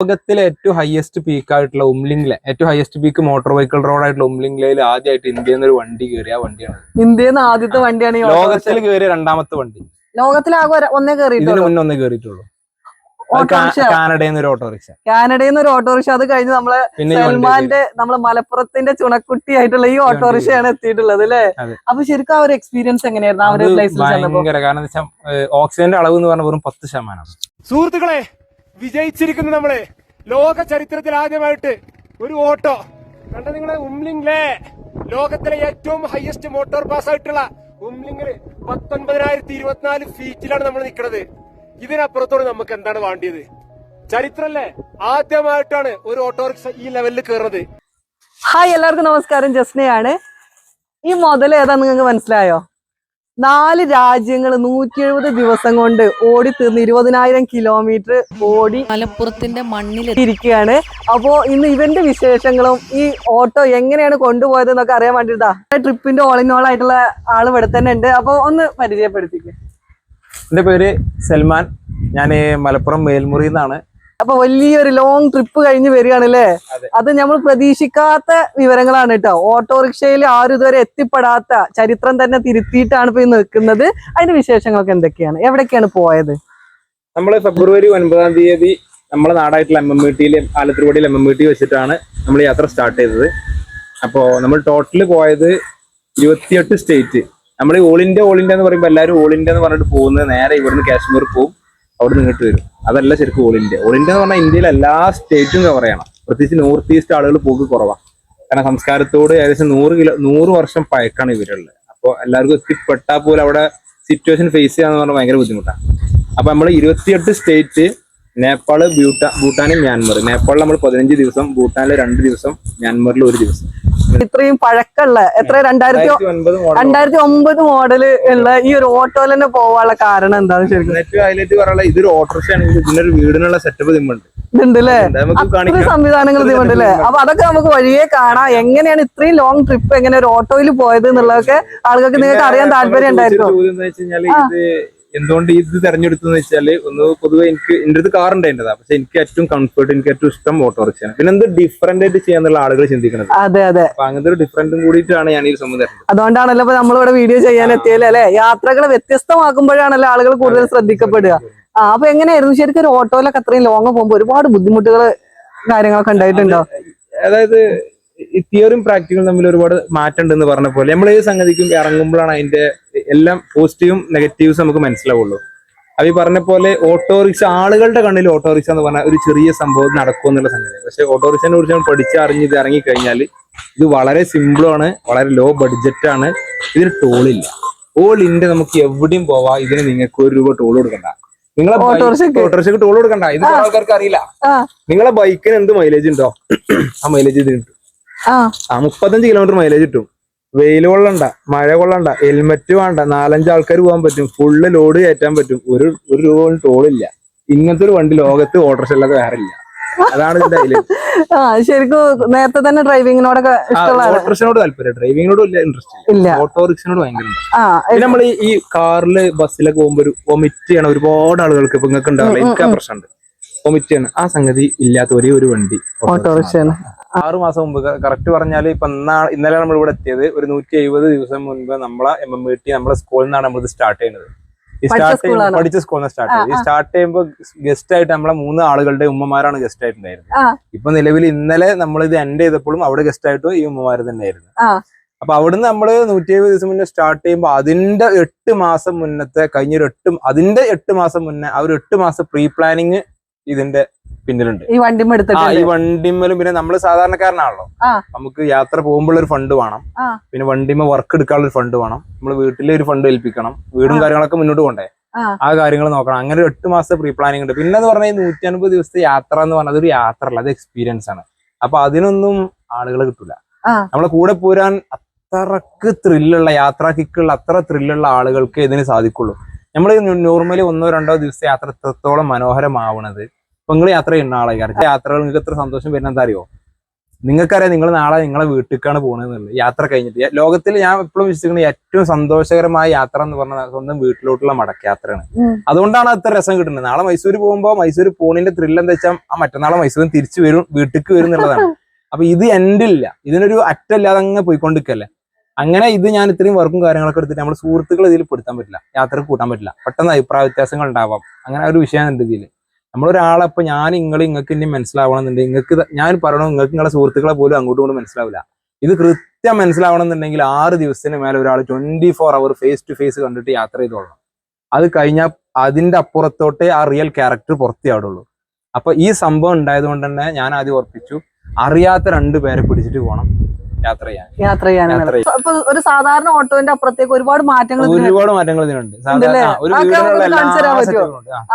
ലോകത്തിലെ ഏറ്റവും highest peak ആയിട്ടുള്ള ഉംലിംഗ്ലെ ഏറ്റവും highest peak motor vehicle road ആയിട്ടുള്ള ഉംലിംഗ്ലയിൽ ആദ്യമായിട്ട് ഇന്ത്യയിൽ നിന്ന് ഒരു വണ്ടി കയറിയ ആ വണ്ടിയാണ്. ഇന്ത്യയിൽ നിന്ന് ആദ്യത്തെ വണ്ടിയാണ് ലോകത്തിൽ കയറിയ രണ്ടാമത്തെ വണ്ടി. ലോകത്തിലാകെ ഒന്നേ ഇതിന് കയറിയിട്ടുള്ളൂ മുന്നേ ഒന്നേ കയറിയിട്ടുള്ളൂ. കാനഡയിൽ നിന്ന് ഒരു ഓട്ടോറിക്ഷ കാനഡയിൽ നിന്ന് ഒരു ഓട്ടോറിക്ഷ അത് കഴിഞ്ഞ് നമ്മളെ സൽമാന്റെ നമ്മളെ മലപ്പുറത്തിന്റെ ചുണക്കുട്ടി ആയിട്ടുള്ള ഈ ഓട്ടോറിക്ഷയാണ് എത്തിയിട്ടുള്ളത് അല്ലേ. അപ്പൊ ശരിക്കും ആ ഒരു എക്സ്പീരിയൻസ് എങ്ങനെയായിരുന്നു? ആ ഒരു പ്ലേസിൽ ഭയങ്കര കാരണം ഓക്സിജന്റെ അളവ് എന്ന് പറഞ്ഞ വെറും പത്ത് ശതമാനം സുഹൃത്തുക്കളെ വിജയിച്ചിരിക്കുന്നു നമ്മൾ. ലോക ചരിത്രത്തിൽ ആദ്യമായിട്ട് ഒരു ഓട്ടോ. കണ്ട നിങ്ങളെ ഉംലിംഗ്ലേ ലോകത്തിലെ ഏറ്റവും ഹയസ്റ്റ് മോട്ടോർ പാസ് ആയിട്ടുള്ള ഉംലിംഗിൽ പത്തൊൻപതിനായിരത്തി ഇരുപത്തിനാല് ഫീറ്റിലാണ് നമ്മൾ നിൽക്കുന്നത് ഇതിനപ്പുറത്തോട് നമുക്ക് എന്താണ് വേണ്ടിയത്? ചരിത്രല്ലേ? ആദ്യമായിട്ടാണ് ഒരു ഓട്ടോറിക്ഷ ഈ ലെവലിൽ കയറുന്നത് ഹായ് എല്ലാവർക്കും നമസ്കാരം. ജസ്നയാണ്. ഈ മുതൽ ഏതാ നിങ്ങൾക്ക് മനസ്സിലായോ? നാല് രാജ്യങ്ങൾ നൂറ്റി എഴുപത് ദിവസം കൊണ്ട് ഓടി തീർന്ന് ഇരുപതിനായിരം കിലോമീറ്റർ ഓടി മലപ്പുറത്തിന്റെ മണ്ണിൽ ഇരിക്കുകയാണ്. അപ്പോ ഇന്ന് ഇവന്റെ വിശേഷങ്ങളും ഈ ഓട്ടോ എങ്ങനെയാണ് കൊണ്ടുപോയത് എന്നൊക്കെ അറിയാൻ വേണ്ടിട്ടാ. ട്രിപ്പിന്റെ ഓൾ ഇൻ ഓൾ ആയിട്ടുള്ള ആൾ ഇവിടെ തന്നെ ഉണ്ട്. അപ്പൊ ഒന്ന് പരിചയപ്പെടുത്തിക്ക്. എന്റെ പേര് സൽമാൻ. ഞാൻ മലപ്പുറം മേൽമുറി എന്നാണ് അപ്പൊ വലിയൊരു ലോങ് ട്രിപ്പ് കഴിഞ്ഞ് വരികയാണല്ലേ? അതെ. നമ്മൾ പ്രതീക്ഷിക്കാത്ത വിവരങ്ങളാണ് കേട്ടോ. ഓട്ടോറിക്ഷയിൽ ആരും ഇതുവരെ എത്തിപ്പെടാത്ത ചരിത്രം തന്നെ തിരുത്തിയിട്ടാണ് ഇപ്പൊ നിൽക്കുന്നത്. അതിന്റെ വിശേഷങ്ങളൊക്കെ എന്തൊക്കെയാണ്? എവിടേക്കാണ് പോയത്? നമ്മൾ ഫെബ്രുവരി ഒൻപതാം തീയതി നമ്മളെ നാടായിട്ടുള്ള എം എം ടിയിൽ എം എം ടി വെച്ചിട്ടാണ് നമ്മൾ യാത്ര സ്റ്റാർട്ട് ചെയ്തത്. അപ്പോൾ നമ്മൾ ടോട്ടൽ പോയത് ഇരുപത്തിയെട്ട് സ്റ്റേറ്റ് നമ്മൾ ഓൾ ഇന്ത്യ ഓൾ ഇന്ത്യ എന്ന് പറയുമ്പോൾ എല്ലാവരും ഓൾ ഇന്ത്യ എന്ന് പറഞ്ഞിട്ട് പോകുന്നത് നേരെ ഇവിടുന്ന് കാശ്മീർ പോകും അവിടെ നിന്ന് ഇങ്ങോട്ട് വരും. അതല്ല ശരിക്കും ഓൾ ഇന്ത്യ ഓൾ ഇന്ത്യ എന്ന് പറഞ്ഞാൽ ഇന്ത്യയിലെ എല്ലാ സ്റ്റേറ്റും കവർ ചെയ്യണം. പ്രത്യേകിച്ച് നോർത്ത് ഈസ്റ്റ് ആളുകൾ പോക്ക് കുറവാണ് കാരണം സംസ്കാരത്തോട് ഏകദേശം നൂറ് കിലോ നൂറ് വർഷം പഴക്കാണ് ഇവരുള്ളത്. അപ്പോൾ എല്ലാവർക്കും എത്തിപ്പെട്ടാൽ പോലും അവിടെ സിറ്റുവേഷൻ ഫേസ് ചെയ്യാന്ന് പറഞ്ഞാൽ ഭയങ്കര ബുദ്ധിമുട്ടാണ്. അപ്പൊ നമ്മൾ ഇരുപത്തിയെട്ട് സ്റ്റേറ്റ് നേപ്പാൾ ഭൂട്ടാ ഭൂട്ടാനും മ്യാൻമർ. നേപ്പാളിൽ നമ്മൾ പതിനഞ്ച് ദിവസം ഭൂട്ടാനിൽ രണ്ട് ദിവസം മ്യാൻമറിൽ ഒരു ദിവസം. ഇത്രയും പഴക്കമുള്ള എത്ര രണ്ടായിരത്തി രണ്ടായിരത്തി ഒമ്പത് മോഡൽ ഉള്ള ഈ ഒരു ഓട്ടോയിൽ തന്നെ പോവാനുള്ള കാരണം എന്താണ് ശരിക്കും? ഏറ്റവും ഹൈലൈറ്റ് പറയാനുള്ള ഇതൊരു ഓട്ടോറിക്ഷ ആണെങ്കിൽ ഇതിനൊരു വീടിനുള്ള സെറ്റപ്പ് ഇതിമുണ്ട് ഇതുണ്ടല്ലേ? സംവിധാനങ്ങൾ ഇതുണ്ടല്ലേ അപ്പൊ അതൊക്കെ നമുക്ക് വഴിയേ കാണാം. എങ്ങനെയാണ് ഇത്രയും ലോങ് ട്രിപ്പ് എങ്ങനെ ഒരു ഓട്ടോയിൽ പോയത് എന്നുള്ളതൊക്കെ ആളുകൾക്ക് നിങ്ങൾക്ക് അറിയാൻ താല്പര്യം ഉണ്ടായിരിക്കും. എന്തുകൊണ്ട് ഇത് തെരഞ്ഞെടുത്തെന്ന് വെച്ചാൽ ഒന്ന് പൊതുവെ എനിക്ക് എന്റെ അടുത്ത് കാർ ഉണ്ടായിരുന്നതാ. പക്ഷെ എനിക്ക് ഏറ്റവും കംഫർട്ട് എനിക്ക് ഏറ്റവും ഇഷ്ടം ഓട്ടോറിക്ഷയാണ് പിന്നെ എന്ത് ഡിഫറെന്റ് ആയിട്ട് ചെയ്യാന്നുള്ള ആളുകൾ ചിന്തിക്കുന്നത് അതെ അതെ. അപ്പൊ അങ്ങനത്തെ ഒരു ഡിഫറെന്റും കൂടിയിട്ടാണ് ഞാൻ ഈ സംബന്ധം അതുകൊണ്ടാണല്ലോ ഇപ്പൊ നമ്മളിവിടെ വീഡിയോ ചെയ്യാൻ എത്തിയല്ലേ അല്ലെ? യാത്രകൾ വ്യത്യസ്തമാക്കുമ്പോഴാണല്ലോ ആളുകൾ കൂടുതൽ ശ്രദ്ധിക്കപ്പെടുക. ആ അപ്പൊ എങ്ങനെയായിരുന്നു? ശരിക്കും ഒരു ഓട്ടോയിലൊക്കെ അത്രയും ലോങ് പോകുമ്പോൾ ഒരുപാട് ബുദ്ധിമുട്ടുകൾ കാര്യങ്ങളൊക്കെ ഉണ്ടായിട്ടുണ്ടോ? അതായത് തിയറിയും പ്രാക്ടിക്കലും തമ്മിൽ ഒരുപാട് മാറ്റം ഉണ്ടെന്ന് പറഞ്ഞ പോലെ നമ്മൾ ഏത് സംഗതിക്കും ഇറങ്ങുമ്പോഴാണ് അതിന്റെ എല്ലാം പോസിറ്റീവും നെഗറ്റീവ്സും നമുക്ക് മനസ്സിലാവുള്ളൂ. അത് ഈ പറഞ്ഞ പോലെ ഓട്ടോറിക്ഷ ആളുകളുടെ കണ്ണിൽ ഓട്ടോറിക്ഷ എന്ന് പറഞ്ഞാൽ ഒരു ചെറിയ സംഭവം നടക്കും എന്നുള്ള സംഗതി. പക്ഷെ ഓട്ടോറിക്ഷനെ കുറിച്ച് നമ്മൾ പഠിച്ചറിഞ്ഞ് ഇത് ഇറങ്ങിക്കഴിഞ്ഞാൽ ഇത് വളരെ സിമ്പിളാണ് വളരെ ലോ ബഡ്ജറ്റ് ആണ്. ഇതിന് ടോളില്ല ഓൾ ഇന്ത്യ നമുക്ക് എവിടെയും പോവാ ഇതിന് നിങ്ങൾക്ക് ഒരു രൂപ ടോൾ കൊടുക്കണ്ട. നിങ്ങളെ ഓട്ടോറിക്ഷക്ക് ടോൾ കൊടുക്കണ്ട. ഇത് ആൾക്കാർക്ക് അറിയില്ല. നിങ്ങളെ ബൈക്കിന് എന്ത് മൈലേജ് ഉണ്ടോ? ആ മൈലേജ് ഇതിന് കിട്ടും. ആ. മുപ്പത്തഞ്ച് കിലോമീറ്റർ മൈലേജ് കിട്ടും. വെയിൽ കൊള്ളണ്ട മഴ കൊള്ളണ്ട ഹെൽമെറ്റ് വേണ്ട നാലഞ്ച് ആൾക്കാർ പോകാൻ പറ്റും ഫുള്ള് ലോഡ് കയറ്റാൻ പറ്റും. ഒരു ഒരു രൂപ പോലും ടോളില്ല ഇങ്ങനത്തെ ഒരു വണ്ടി ലോകത്ത് ഓട്ടോറിക്ഷ അല്ലാതെ വേറെ ഇല്ല. അതാണ് ഇതിന്റെ ശരിക്കും നേരത്തെ തന്നെ ഡ്രൈവിങ്ങിനോടൊക്കെ. ഓട്ടോറിക്ഷനോട് താല്പര്യം. ഡ്രൈവിങ്ങിനോട് വലിയ ഇൻട്രസ്റ്റ് ഇല്ല. ഓട്ടോറിക്ഷനോട് ഭയങ്കര പിന്നെ നമ്മൾ ഈ കാറിൽ ബസ്സിലൊക്കെ പോകുമ്പോൾ ഒരു വൊമിറ്റ് ചെയ്യണ ഒരുപാട് ആളുകൾക്ക് ഇപ്പൊ നിങ്ങൾക്ക് ഉണ്ടാവില്ല എനിക്ക് ആ പ്രശ്നമുണ്ട്. വൊമിറ്റ് ചെയ്യണം. ആ സംഗതി ഇല്ലാത്ത ഒരേ ഒരു വണ്ടി ഓട്ടോറിക്ഷയാണ് ആറ് മാസം മുമ്പ് കറക്റ്റ് പറഞ്ഞാൽ ഇപ്പൊ ഇന്നാ ഇന്നലെ നമ്മൾ ഇവിടെ എത്തിയത്. ഒരു നൂറ്റി എഴുപത് ദിവസം മുൻപ് നമ്മളെ എം എം ടി നമ്മളെ സ്കൂളിൽ നിന്നാണ് നമ്മൾ ഇത് സ്റ്റാർട്ട് ചെയ്യുന്നത്. ഈ സ്റ്റാർട്ട് ചെയ്യുമ്പോൾ പഠിച്ച സ്കൂളിൽ നിന്ന് സ്റ്റാർട്ട് ചെയ്തത് ഈ സ്റ്റാർട്ട് ചെയ്യുമ്പോൾ ഗസ്റ്റ് ആയിട്ട് നമ്മളെ മൂന്ന് ആളുകളുടെ ഉമ്മമാരാണ് ഗസ്റ്റ് ആയിട്ടുണ്ടായിരുന്നത്. ഇപ്പൊ നിലവിൽ ഇന്നലെ നമ്മൾ ഇത് എൻഡ് ചെയ്തപ്പോഴും അവിടെ ഗസ്റ്റ് ആയിട്ടും ഈ ഉമ്മമാര് തന്നെയായിരുന്നു. ആയിരുന്നു അപ്പൊ അവിടുന്ന് നമ്മൾ നൂറ്റി എഴുപത് ദിവസം മുന്നേ സ്റ്റാർട്ട് ചെയ്യുമ്പോൾ അതിന്റെ എട്ട് മാസം മുന്നത്തെ കഴിഞ്ഞൊരു എട്ട് അതിന്റെ എട്ട് മാസം മുന്നേ ആ ഒരു എട്ട് മാസം പ്രീ പ്ലാനിങ് ഇതിന്റെ പിന്നിലുണ്ട്. ഈ വണ്ടിമ ഈ വണ്ടിമ്മലും പിന്നെ നമ്മൾ സാധാരണക്കാരനാണല്ലോ. നമുക്ക് യാത്ര പോകുമ്പോഴൊരു ഫണ്ട് വേണം. പിന്നെ വണ്ടിമ്മ വർക്ക് എടുക്കാനുള്ള ഒരു ഫണ്ട് വേണം. നമ്മൾ വീട്ടിലെ ഒരു ഫണ്ട് ഏൽപ്പിക്കണം. വീടും കാര്യങ്ങളൊക്കെ മുന്നോട്ട് കൊണ്ടേ ആ. കാര്യങ്ങൾ നോക്കണം. അങ്ങനെ ഒരു എട്ട് മാസത്തെ പ്രീ പ്ലാനിങ് ഉണ്ട്. പിന്നെ എന്ന് പറഞ്ഞാൽ നൂറ്റി അൻപത് ദിവസത്തെ യാത്ര എന്ന് പറഞ്ഞത് ഒരു യാത്ര അല്ല അത് എക്സ്പീരിയൻസ് ആണ്. അപ്പൊ അതിനൊന്നും ആളുകൾ കിട്ടൂല. നമ്മളെ കൂടെ പോരാൻ അത്രയ്ക്ക് ത്രില്ലുള്ള യാത്ര കിക്കുള്ള അത്ര ത്രില്ലുള്ള ആളുകൾക്ക് ഇതിന് സാധിക്കുള്ളൂ. നമ്മൾ നോർമലി ഒന്നോ രണ്ടോ ദിവസത്തെ യാത്ര എത്രത്തോളം മനോഹരമാവണത് ഇപ്പൊ നിങ്ങൾ യാത്ര ചെയ്യുന്ന ആളെ കാരണം യാത്രകൾ നിങ്ങൾക്ക് എത്ര സന്തോഷം വരുന്ന എന്താ അറിയോ നിങ്ങൾക്കറിയാം നിങ്ങൾ നാളെ നിങ്ങളെ വീട്ടിലേക്കാണ് പോകുന്നത് യാത്ര കഴിഞ്ഞിട്ട്. ലോകത്തിൽ ഞാൻ എപ്പോഴും വിശ്വസിക്കുന്നത് ഏറ്റവും സന്തോഷകരമായ യാത്ര എന്ന് പറഞ്ഞാൽ സ്വന്തം വീട്ടിലോട്ടുള്ള മടക്കയാത്രയാണ് യാത്രയാണ്. അതുകൊണ്ടാണ് അത്ര രസം കിട്ടുന്നത്. നാളെ മൈസൂർ പോകുമ്പോൾ മൈസൂർ പോണിന്റെ ത്രില്ല് എന്താ വെച്ചാൽ ആ മറ്റന്നാളെ മൈസൂരിൽ തിരിച്ചു വരും വീട്ടിലേക്ക് വരും എന്നുള്ളതാണ്. അപ്പൊ ഇത് എൻഡില്ല ഇതിനൊരു അറ്റല്ലാതെ അങ്ങ് പോയിക്കൊണ്ടിരിക്കല്ലേ. അങ്ങനെ ഇത് ഞാൻ ഇത്രയും വർക്കും കാര്യങ്ങളൊക്കെ എടുത്തിട്ട് നമ്മുടെ സുഹൃത്തുക്കൾ ഇതിൽ പെടുത്താൻ പറ്റില്ല. യാത്ര കൂട്ടാൻ പറ്റില്ല. പെട്ടെന്ന് അഭിപ്രായ വ്യത്യാസങ്ങൾ ഉണ്ടാവാം. അങ്ങനെ ഒരു വിഷയമുണ്ട് ഇതിൽ നമ്മളൊരാളെ ഇപ്പൊ ഞാൻ നിങ്ങൾ നിങ്ങൾക്ക് ഇനി മനസ്സിലാവണം എന്നുണ്ടെങ്കിൽ നിങ്ങൾക്ക് ഞാൻ പറയണോ നിങ്ങൾക്ക് നിങ്ങളുടെ സുഹൃത്തുക്കളെ പോലും അങ്ങോട്ടും ഇങ്ങോട്ടും മനസ്സിലാവില്ല. ഇത് കൃത്യം മനസ്സിലാവണമെന്നുണ്ടെങ്കിൽ ആറ് ദിവസത്തിന് മേലെ ഒരാൾ twenty four hour face to face കണ്ടിട്ട് യാത്ര ചെയ്തോളണം. അത് കഴിഞ്ഞാൽ അതിന്റെ അപ്പുറത്തോട്ടേ ആ റിയൽ ക്യാരക്ടർ പുറത്തേ ആവുള്ളൂ. അപ്പൊ ഈ സംഭവം ഉണ്ടായത് കൊണ്ട് തന്നെ ഞാൻ ആദ്യം ഉറപ്പിച്ചു അറിയാത്ത രണ്ട് പേരെ പിടിച്ചിട്ട് പോകണം യാത്ര ചെയ്യാൻ. യാത്ര ചെയ്യാനാണ്. ഒരു സാധാരണ ഓട്ടോന്റെ അപ്പുറത്തേക്ക് ഒരുപാട് മാറ്റങ്ങൾ ഒരുപാട് മാറ്റങ്ങൾ ഇതിനുണ്ട്.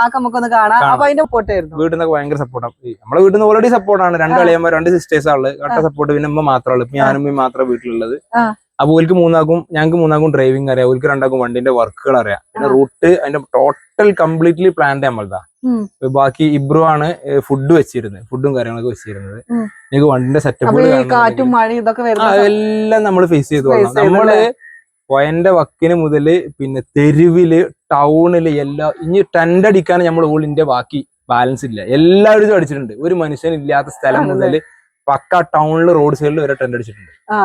ആക്ക നമുക്കൊന്ന് കാണാം. അപ്പൊ അതിന്റെ പൊട്ടായിരുന്നു വീട്ടിൽ നിന്നൊക്കെ ഭയങ്കര സപ്പോർട്ടാണ് നമ്മുടെ വീട്ടിൽ നിന്ന് ഓൾറെഡി സപ്പോർട്ടാണ് രണ്ട് അളിയന്മാർ രണ്ട് സിസ്റ്റേഴ്സ് ഉള്ളത് കട്ട സപ്പോർട്ട് പിന്നെ മാത്രമേ ഉള്ളൂ. ഞാനും മാത്രമേ വീട്ടിലുള്ളത്. ആ. അപ്പൊ ഓൽക്ക് മൂന്നാക്കും ഞങ്ങൾക്ക് മൂന്നാക്കും ഡ്രൈവിംഗ് അറിയാം. ഓൽക്ക് രണ്ടാക്കും വണ്ടിന്റെ വർക്കുകൾ അറിയാം. പിന്നെ റൂട്ട് അതിന്റെ ടോട്ടൽ കംപ്ലീറ്റ്ലി പ്ലാൻഡ് നമ്മളതാ. ബാക്കി ഇബ്രു ആണ് ഫുഡ് വെച്ചിരുന്നത്. ഫുഡും കാര്യങ്ങളൊക്കെ വെച്ചിരുന്നത്. ഞങ്ങൾക്ക് വണ്ടിന്റെ സെറ്റപ്പ് എല്ലാം നമ്മൾ ഫേസ് ചെയ്ത് നമ്മൾ പോയന്റെ വക്കിന് മുതൽ പിന്നെ തെരുവിൽ ടൗണിൽ എല്ലാ ഇനി ടെന്റ് അടിക്കാൻ നമ്മൾ ഇന്ത്യ ബാക്കി ബാലൻസ് ഇല്ല. എല്ലാവരും അടിച്ചിട്ടുണ്ട്. ഒരു മനുഷ്യൻ ഇല്ലാത്ത സ്ഥലം മുതൽ മുതൽ പക്ക ടൗണിൽ റോഡ് സൈഡിൽ വരെ ടെന്റ് അടിച്ചിട്ടുണ്ട്. ആ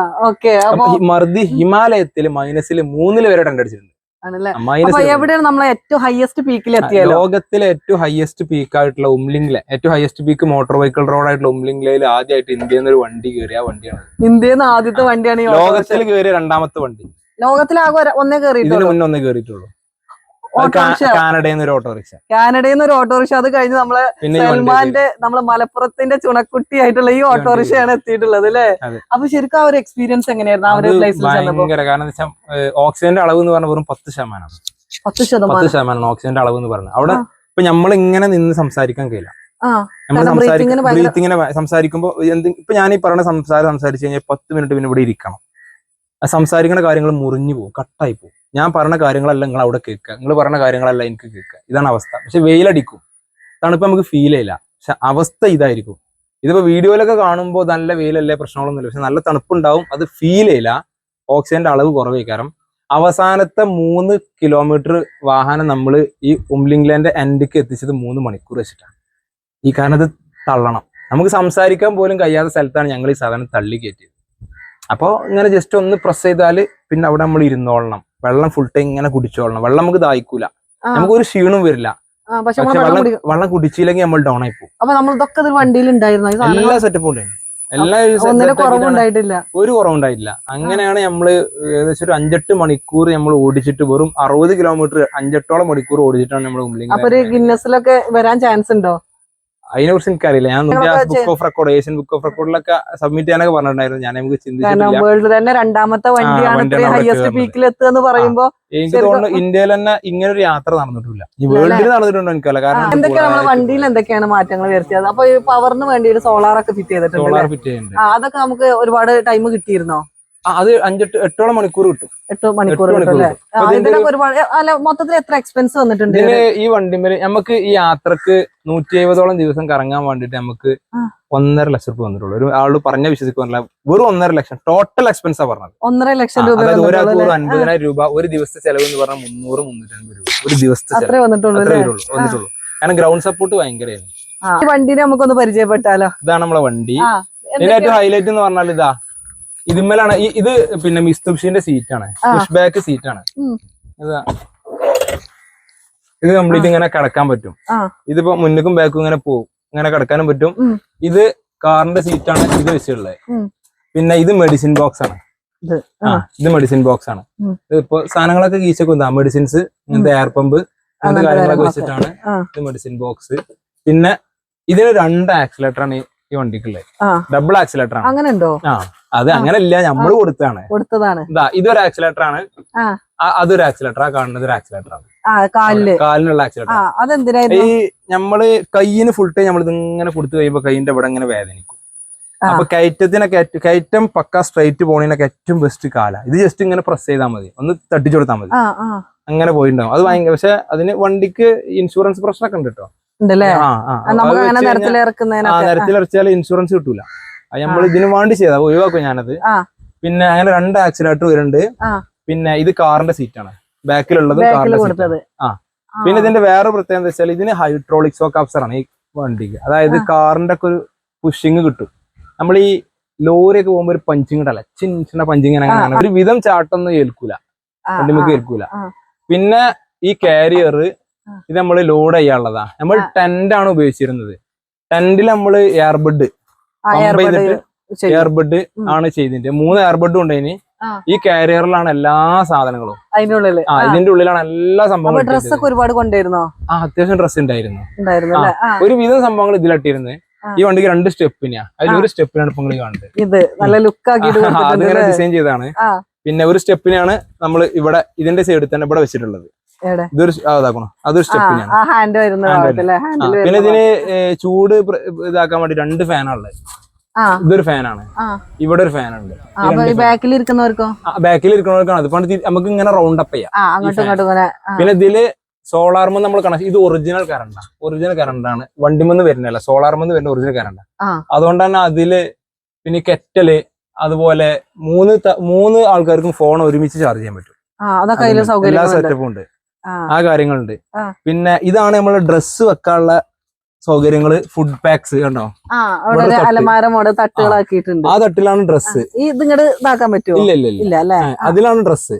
ഹിമാലയത്തിൽ മൈനസിൽ മൂന്നിൽ വരെ ടെന്റ് അടിച്ചിട്ടുണ്ട്. എവിടെയാണ് നമ്മളെ ഏറ്റവും ഹയസ്റ്റ് പീക്കിൽ ലോകത്തിലെ ഏറ്റവും ഹയസ്റ്റ് പീക്ക് ആയിട്ടുള്ള ഉംലിംഗ്ലെ ഏറ്റവും highest peak motor vehicle road ആയിട്ടുള്ള ഉംലിംഗ്ലയിൽ ആദ്യമായിട്ട് ഇന്ത്യയിൽ നിന്ന് ഒരു വണ്ടി കയറിയ ആ വണ്ടിയാണ്. ഇന്ത്യയിൽ നിന്ന് ആദ്യത്തെ വണ്ടിയാണ്. ലോകത്തിൽ കയറിയ രണ്ടാമത്തെ വണ്ടി. ലോകത്തിലാകെ ഒന്നേ ഇതിന് മുന്നേ ഒന്നേ കയറിയിട്ടുള്ളൂ കാനഡയിൽ നിന്ന് ഒരു ഓട്ടോറിക്ഷ കാനഡയിൽ നിന്ന് ഒരു ഓട്ടോറിക്ഷ അത് കഴിഞ്ഞ് നമ്മളെ സൽമാന്റെ നമ്മളെ മലപ്പുറത്തിന്റെ ചുണക്കുട്ടി ആയിട്ടുള്ള ഈ ഓട്ടോറിക്ഷയാണ് എത്തിയിട്ടുള്ളത് അല്ലേ. അപ്പൊ ശരിക്കും ആ ഒരു എക്സ്പീരിയൻസ് എങ്ങനെയായിരുന്നു ആ ഒരു അത് പ്ലേസിൽ ഭയങ്കര കാരണം വെച്ചാൽ ഓക്സിജന്റെ അളവ് എന്ന് പറഞ്ഞാൽ വെറും പത്ത് ശതമാനമാണ് പത്ത് പത്ത് ശതമാനം ഓക്സിജന്റെ അളവ് എന്ന് പറഞ്ഞാൽ അവിടെ. ഇപ്പൊ നമ്മൾ ഇങ്ങനെ നിന്ന് സംസാരിക്കാൻ കഴിയില്ല. നമ്മൾ ബ്രീത്തിങ്ങിനെ സംസാരിക്കുമ്പോൾ എന്ത് ഇപ്പൊ ഞാൻ ഈ പറയുന്ന സംസാരം സംസാരിച്ചു കഴിഞ്ഞാൽ പത്ത് മിനിറ്റ് പിന്നെ ഇവിടെ ഇരിക്കണം. സംസാരിക്കുന്ന കാര്യങ്ങൾ മുറിഞ്ഞു പോകും കട്ടായി പോകും ഞാൻ പറഞ്ഞ കാര്യങ്ങളല്ല നിങ്ങൾ അവിടെ കേൾക്കുക. നിങ്ങൾ പറഞ്ഞ കാര്യങ്ങളല്ല എനിക്ക് കേൾക്കുക. ഇതാണ് അവസ്ഥ. പക്ഷെ വെയിലടിക്കും. തണുപ്പ് നമുക്ക് ഫീൽ ചെയ്യില്ല. പക്ഷെ അവസ്ഥ ഇതായിരിക്കും. ഇതിപ്പോ വീഡിയോയിലൊക്കെ കാണുമ്പോൾ നല്ല വെയിലല്ലേ പ്രശ്നങ്ങളൊന്നുമില്ല. പക്ഷെ നല്ല തണുപ്പുണ്ടാവും അത് ഫീൽ ചെയ്യില്ല. ഓക്സിജന്റെ അളവ് കുറവേ കാരണം അവസാനത്തെ മൂന്ന് കിലോമീറ്റർ വാഹനം നമ്മൾ ഈ ഉംലിംഗ്ലാൻഡ് എൻഡിക്ക് എത്തിച്ചത് മൂന്ന് മണിക്കൂർ വെച്ചിട്ടാണ്. ഈ കാരണം ഇത് തള്ളണം. നമുക്ക് സംസാരിക്കാൻ പോലും കഴിയാത്ത സ്ഥലത്താണ് ഞങ്ങൾ ഈ സാധനം തള്ളി കയറ്റിയത്. അപ്പോൾ ഇങ്ങനെ ജസ്റ്റ് ഒന്ന് പ്രസ് ചെയ്താൽ പിന്നെ അവിടെ നമ്മൾ ഇരുന്നോളണം. വെള്ളം ഫുൾ ടൈം ഇങ്ങനെ കുടിച്ചോളണം. വെള്ളം നമുക്ക് ദാഹിക്കൂല. നമുക്ക് ഒരു ക്ഷീണവും വരില്ല. പക്ഷെ വെള്ളം വെള്ളം കുടിച്ചില്ലെങ്കിൽ നമ്മൾ ഡൗൺ ആയി പോകും. അപ്പൊ നമ്മൾ ഇതൊക്കെ വണ്ടിയിൽ ഉണ്ടായിരുന്നു? എല്ലാ സെറ്റപ്പും ഉണ്ടായിരുന്നു. എല്ലാ ഒരു കുറവുണ്ടായിട്ടില്ല. അങ്ങനെയാണ് നമ്മൾ ഏകദേശം ഒരു അഞ്ചെട്ട് മണിക്കൂർ നമ്മൾ ഓടിച്ചിട്ട് വെറും അറുപത് കിലോമീറ്റർ അഞ്ചെട്ടോളം മണിക്കൂർ ഓടിച്ചിട്ടാണ് നമ്മൾ ഗിന്നസിലൊക്കെ വരാൻ ചാൻസ് ഉണ്ടോ? അതിനെ കുറിച്ച് എനിക്കറിയില്ല. ഞാൻ book of record Asian book of റെക്കോർഡിലൊക്കെ submit ചെയ്യാനൊക്കെ പറഞ്ഞിട്ടുണ്ടായിരുന്നു. ഞാൻ നമുക്ക് ചിന്തിച്ചിട്ടില്ല. വേൾഡ് തന്നെ രണ്ടാമത്തെ വണ്ടിയാണ് ഹയസ്റ്റ് പീക്കിൽ എത്തുക എന്ന് പറയുമ്പോ എനിക്ക് തോന്നുന്നു ഇന്ത്യയിൽ തന്നെ ഇങ്ങനെ ഒരു യാത്ര നടന്നിട്ടില്ല. ഈ വേൾഡിൽ നടന്നിട്ടുണ്ടോ എനിക്കല്ല കാരണം എന്തൊക്കെയാണ് വണ്ടിയിൽ എന്തൊക്കെയാണ് മാറ്റങ്ങൾ വരുത്തിയത്? അപ്പൊ ഈ പവറിന് വേണ്ടി സോളാർ ഒക്കെ ഫിറ്റ് ചെയ്തിട്ടുണ്ട് സോളാർ ഫിറ്റ് ചെയ്യുന്നുണ്ട്. അതൊക്കെ നമുക്ക് ഒരുപാട് ടൈം കിട്ടിയിരുന്നോ? അത് അഞ്ചെട്ട് എട്ടോളം മണിക്കൂർ കിട്ടും. എട്ട് മണിക്കൂർ അല്ലേ? മൊത്തത്തിൽ എത്ര എക്സ്പെൻസ് വന്നിട്ടുണ്ട് ഈ വണ്ടിമേൽ നമുക്ക് ഈ യാത്രയ്ക്ക് നൂറ്റി എഴുപതോളം ദിവസം കറങ്ങാൻ വേണ്ടിട്ട് നമുക്ക്. ഒന്നര ലക്ഷം രൂപ വന്നിട്ടുള്ളൂ. ഒരു ആൾ പറഞ്ഞ വിശ്വസിക്കുന്നില്ല വെറും ഒന്നര ലക്ഷം. ടോട്ടൽ എക്സ്പെൻസാ പറഞ്ഞത്. ഒന്നര ലക്ഷം രൂപ അതായത് ഒരാൾക്ക് ഒരു? അൻപതിനായിരം രൂപ ഒരു ദിവസത്തെ ചെലവ് എന്ന് പറഞ്ഞാൽ മുന്നൂറ് മുന്നൂറ്റമ്പത് രൂപ. ഒരു ദിവസത്തെ ചെലവ്. വന്നിട്ടുള്ളൂ കാരണം ഗ്രൗണ്ട് സപ്പോർട്ട് ഭയങ്കരമായിരുന്നു. വണ്ടിനെ നമുക്കൊന്ന് പരിചയപ്പെട്ടാലോ? ഇതാണ് നമ്മളെ വണ്ടി. ആ. ഇതിന്റെ ഏറ്റവും ഹൈലൈറ്റ് എന്ന് പറഞ്ഞാൽ ഇതാ. ഇതിന്മേലാണ് ഈ ഇത് പിന്നെ മിസ്തുബ്ഷിന്റെ സീറ്റാണ്. പുഷ് ബാക്ക് സീറ്റാണ്. ഇത്. കംപ്ലീറ്റ് ഇങ്ങനെ കിടക്കാൻ പറ്റും. ഇതിപ്പോ മുന്നിക്കും ബാക്കും ഇങ്ങനെ പോകും ഇങ്ങനെ കിടക്കാനും പറ്റും. ഇത് കാറിന്റെ സീറ്റാണ് ഇത് വെച്ചിട്ടുള്ളത്. പിന്നെ ഇത് മെഡിസിൻ ബോക്സ് ആണ്. ഇത്. ആ. ഇത് മെഡിസിൻ ബോക്സ് ആണ്. ഇപ്പൊ സാധനങ്ങളൊക്കെ ഗീച്ചൊക്കെ ഉണ്ടാ മെഡിസിൻസ് ഇങ്ങനത്തെ എയർ പമ്പ് അങ്ങനത്തെ കാര്യങ്ങളൊക്കെ. വെച്ചിട്ടാണ്. ഇത് മെഡിസിൻ ബോക്സ് പിന്നെ ഇതിന് രണ്ട് ആക്സിലേറ്റർ ആണ് ഈ- ഈ വണ്ടിക്കുള്ളത്. ഡബിൾ ആക്സിലേറ്റർ ആണ്. അങ്ങനെ ഉണ്ടോ? ആ. അത് അങ്ങനല്ല നമ്മൾ കൊടുത്താണ് കൊടുത്തതാണ്. ഇതാ ഇതൊരു ആക്സിലേറ്റർ ആണ്. അതൊരു ആക്സിലേറ്റർ ആ കാണുന്നത് ഒരു ആക്സിലേറ്റർ ആണ്. കാലിൽ. കാലിനുള്ള ആക്സിലേറ്റർ ഈ നമ്മൾ കയ്യിന് ഫുൾ ടൈം നമ്മൾ ഇതിങ്ങനെ കൊടുത്തു കഴിയുമ്പോ കൈയിന്റെ ഇവിടെ ഇങ്ങനെ വേദനിക്കും. അപ്പൊ കയറ്റത്തിനൊക്കെ കയറ്റം പക്ക സ്ട്രൈറ്റ് പോണതിനൊക്കെ ഏറ്റവും ബെസ്റ്റ് കാല. ഇത് ജസ്റ്റ് ഇങ്ങനെ പ്രസ് ചെയ്താൽ മതി. ഒന്ന് തട്ടിച്ചു കൊടുത്താൽ മതി. അങ്ങനെ പോയിണ്ടാവും. അത് ഭയങ്കര പക്ഷെ അതിന് വണ്ടിക്ക് ഇൻഷുറൻസ് പ്രശ്നമൊക്കെ ഉണ്ട് കേട്ടോ നിരത്തിൽ ഇൻഷുറൻസ് കിട്ടൂല. അത് നമ്മൾ ഇതിനു വേണ്ടി ചെയ്താ ഒഴിവാക്കും ഞാനത്. പിന്നെ അങ്ങനെ രണ്ട് ആക്സിലേറ്റർ വരുന്നുണ്ട്. പിന്നെ ഇത് കാറിന്റെ സീറ്റാണ് ബാക്കിലുള്ളത് ബാക്കിൽ കാറിന്റെ സീറ്റ് ആ. പിന്നെ ഇതിന്റെ വേറെ പ്രത്യേകത എന്താ വെച്ചാൽ ഇതിന് ഹൈഡ്രോളിക് ഷോക്ക് അബ്സർ ആണ് ഈ വണ്ടിക്ക്. അതായത് കാറിന്റെ ഒക്കെ ഒരു പുഷിങ് കിട്ടും. നമ്മൾ ഈ ലോറിയൊക്കെ പോകുമ്പോൾ ഒരു പഞ്ചിങ് ഇടല്ല ചിന്ന പഞ്ചിങ് അങ്ങനെ ഒരു വിധം ചാട്ടൊന്നും ഏൽക്കൂല. വണ്ടിമുക്ക് ഏൽക്കൂല. പിന്നെ ഈ കാരിയർ ഇത് നമ്മൾ ലോഡ് ചെയ്യാനുള്ളതാ. നമ്മൾ. ടെന്റ് ആണ് ഉപയോഗിച്ചിരുന്നത്. ടെന്റിൽ നമ്മൾ എയർബഡ് ചെയ്തിട്ട് എയർബഡ് ആണ് ചെയ്തിട്ട്. മൂന്ന് എയർബഡും ഉണ്ട് ഇനി. ഈ കാരിയറിലാണ് എല്ലാ സാധനങ്ങളും. അതിന്റെ ആ ആ. ഇതിന്റെ ഉള്ളിലാണ് എല്ലാ സംഭവങ്ങളും ഡ്രസ് ഒക്കെ ഒരുപാട് കൊണ്ടുവരുന്നോ? ആ അത്യാവശ്യം ഡ്രസ് ഉണ്ടായിരുന്നു. ഉണ്ടായിരുന്നു അല്ലേ? ഒരു വിധം സംഭവങ്ങൾ ഇതിലിട്ടിരുന്നത്. ഈ വണ്ടിക്ക് രണ്ട് സ്റ്റെപ്പിനാ. അതിലൊരു സ്റ്റെപ്പിനാണ് ഇപ്പൊ കാണുന്നത്. ഇത് നല്ല ലുക്ക് അതിങ്ങനെ? ഡിസൈൻ ചെയ്താണ് പിന്നെ ഒരു സ്റ്റെപ്പിനാണ് നമ്മൾ ഇവിടെ ഇതിന്റെ സൈഡിൽ തന്നെ ഇവിടെ വെച്ചിട്ടുള്ളത്? ഇതൊരു അതൊരു സ്റ്റെപ്പിനാണ് ഹാൻഡ് വരുന്ന പിന്നെ ഇതിന് ചൂട് ഇതാക്കാൻ വേണ്ടി രണ്ട് ഫാനാണുള്ളത്. ഇതൊരു ഫാനാണ്. ഇവിടെ ഒരു ഫാനുണ്ട്. ബാക്കിൽ ഇരിക്കുന്നവർക്കോ? ബാക്കിൽ ഇരിക്കുന്നവർക്കാണ്. അത് നമുക്ക് ഇങ്ങനെ റൗണ്ട് അപ്പ് ചെയ്യാം. പിന്നെ ഇതിൽ സോളാർമ നമ്മൾ കണക്ട് ഇത് ഒറിജിനൽ കറണ്ടാ ഒറിജിനൽ കറണ്ടാണ് വണ്ടിമെന്ന് വരുന്നില്ല സോളാർമെന്ന് വരുന്ന ഒറിജിനൽ കറണ്ട്. അതുകൊണ്ട് തന്നെ അതിൽ പിന്നെ കെറ്റൽ അതുപോലെ മൂന്ന് മൂന്ന് ആൾക്കാർക്കും ഫോൺ ഒരുമിച്ച് ചാർജ് ചെയ്യാൻ പറ്റും. എല്ലാ സെറ്റപ്പും ഉണ്ട്. ആ. കാര്യങ്ങളുണ്ട്. പിന്നെ ഇതാണ് നമ്മൾ ഡ്രസ്സ് വെക്കാനുള്ള സൗകര്യങ്ങൾ ഫുഡ് പാക്സ് കണ്ടോ? ആ അവിടെ ഇവിടെ ഒരു തട്ട്. അലമാര മോഡ് തട്ടുകളാക്കിയിട്ടുണ്ട്. ആ തട്ടിലാണ് ഡ്രസ്സ് ഈ ഇതിങ്ങട് ഇതാക്കാൻ പറ്റുമോ ഇല്ല ഇല്ല അതിലാണ് ഡ്രസ്സ്.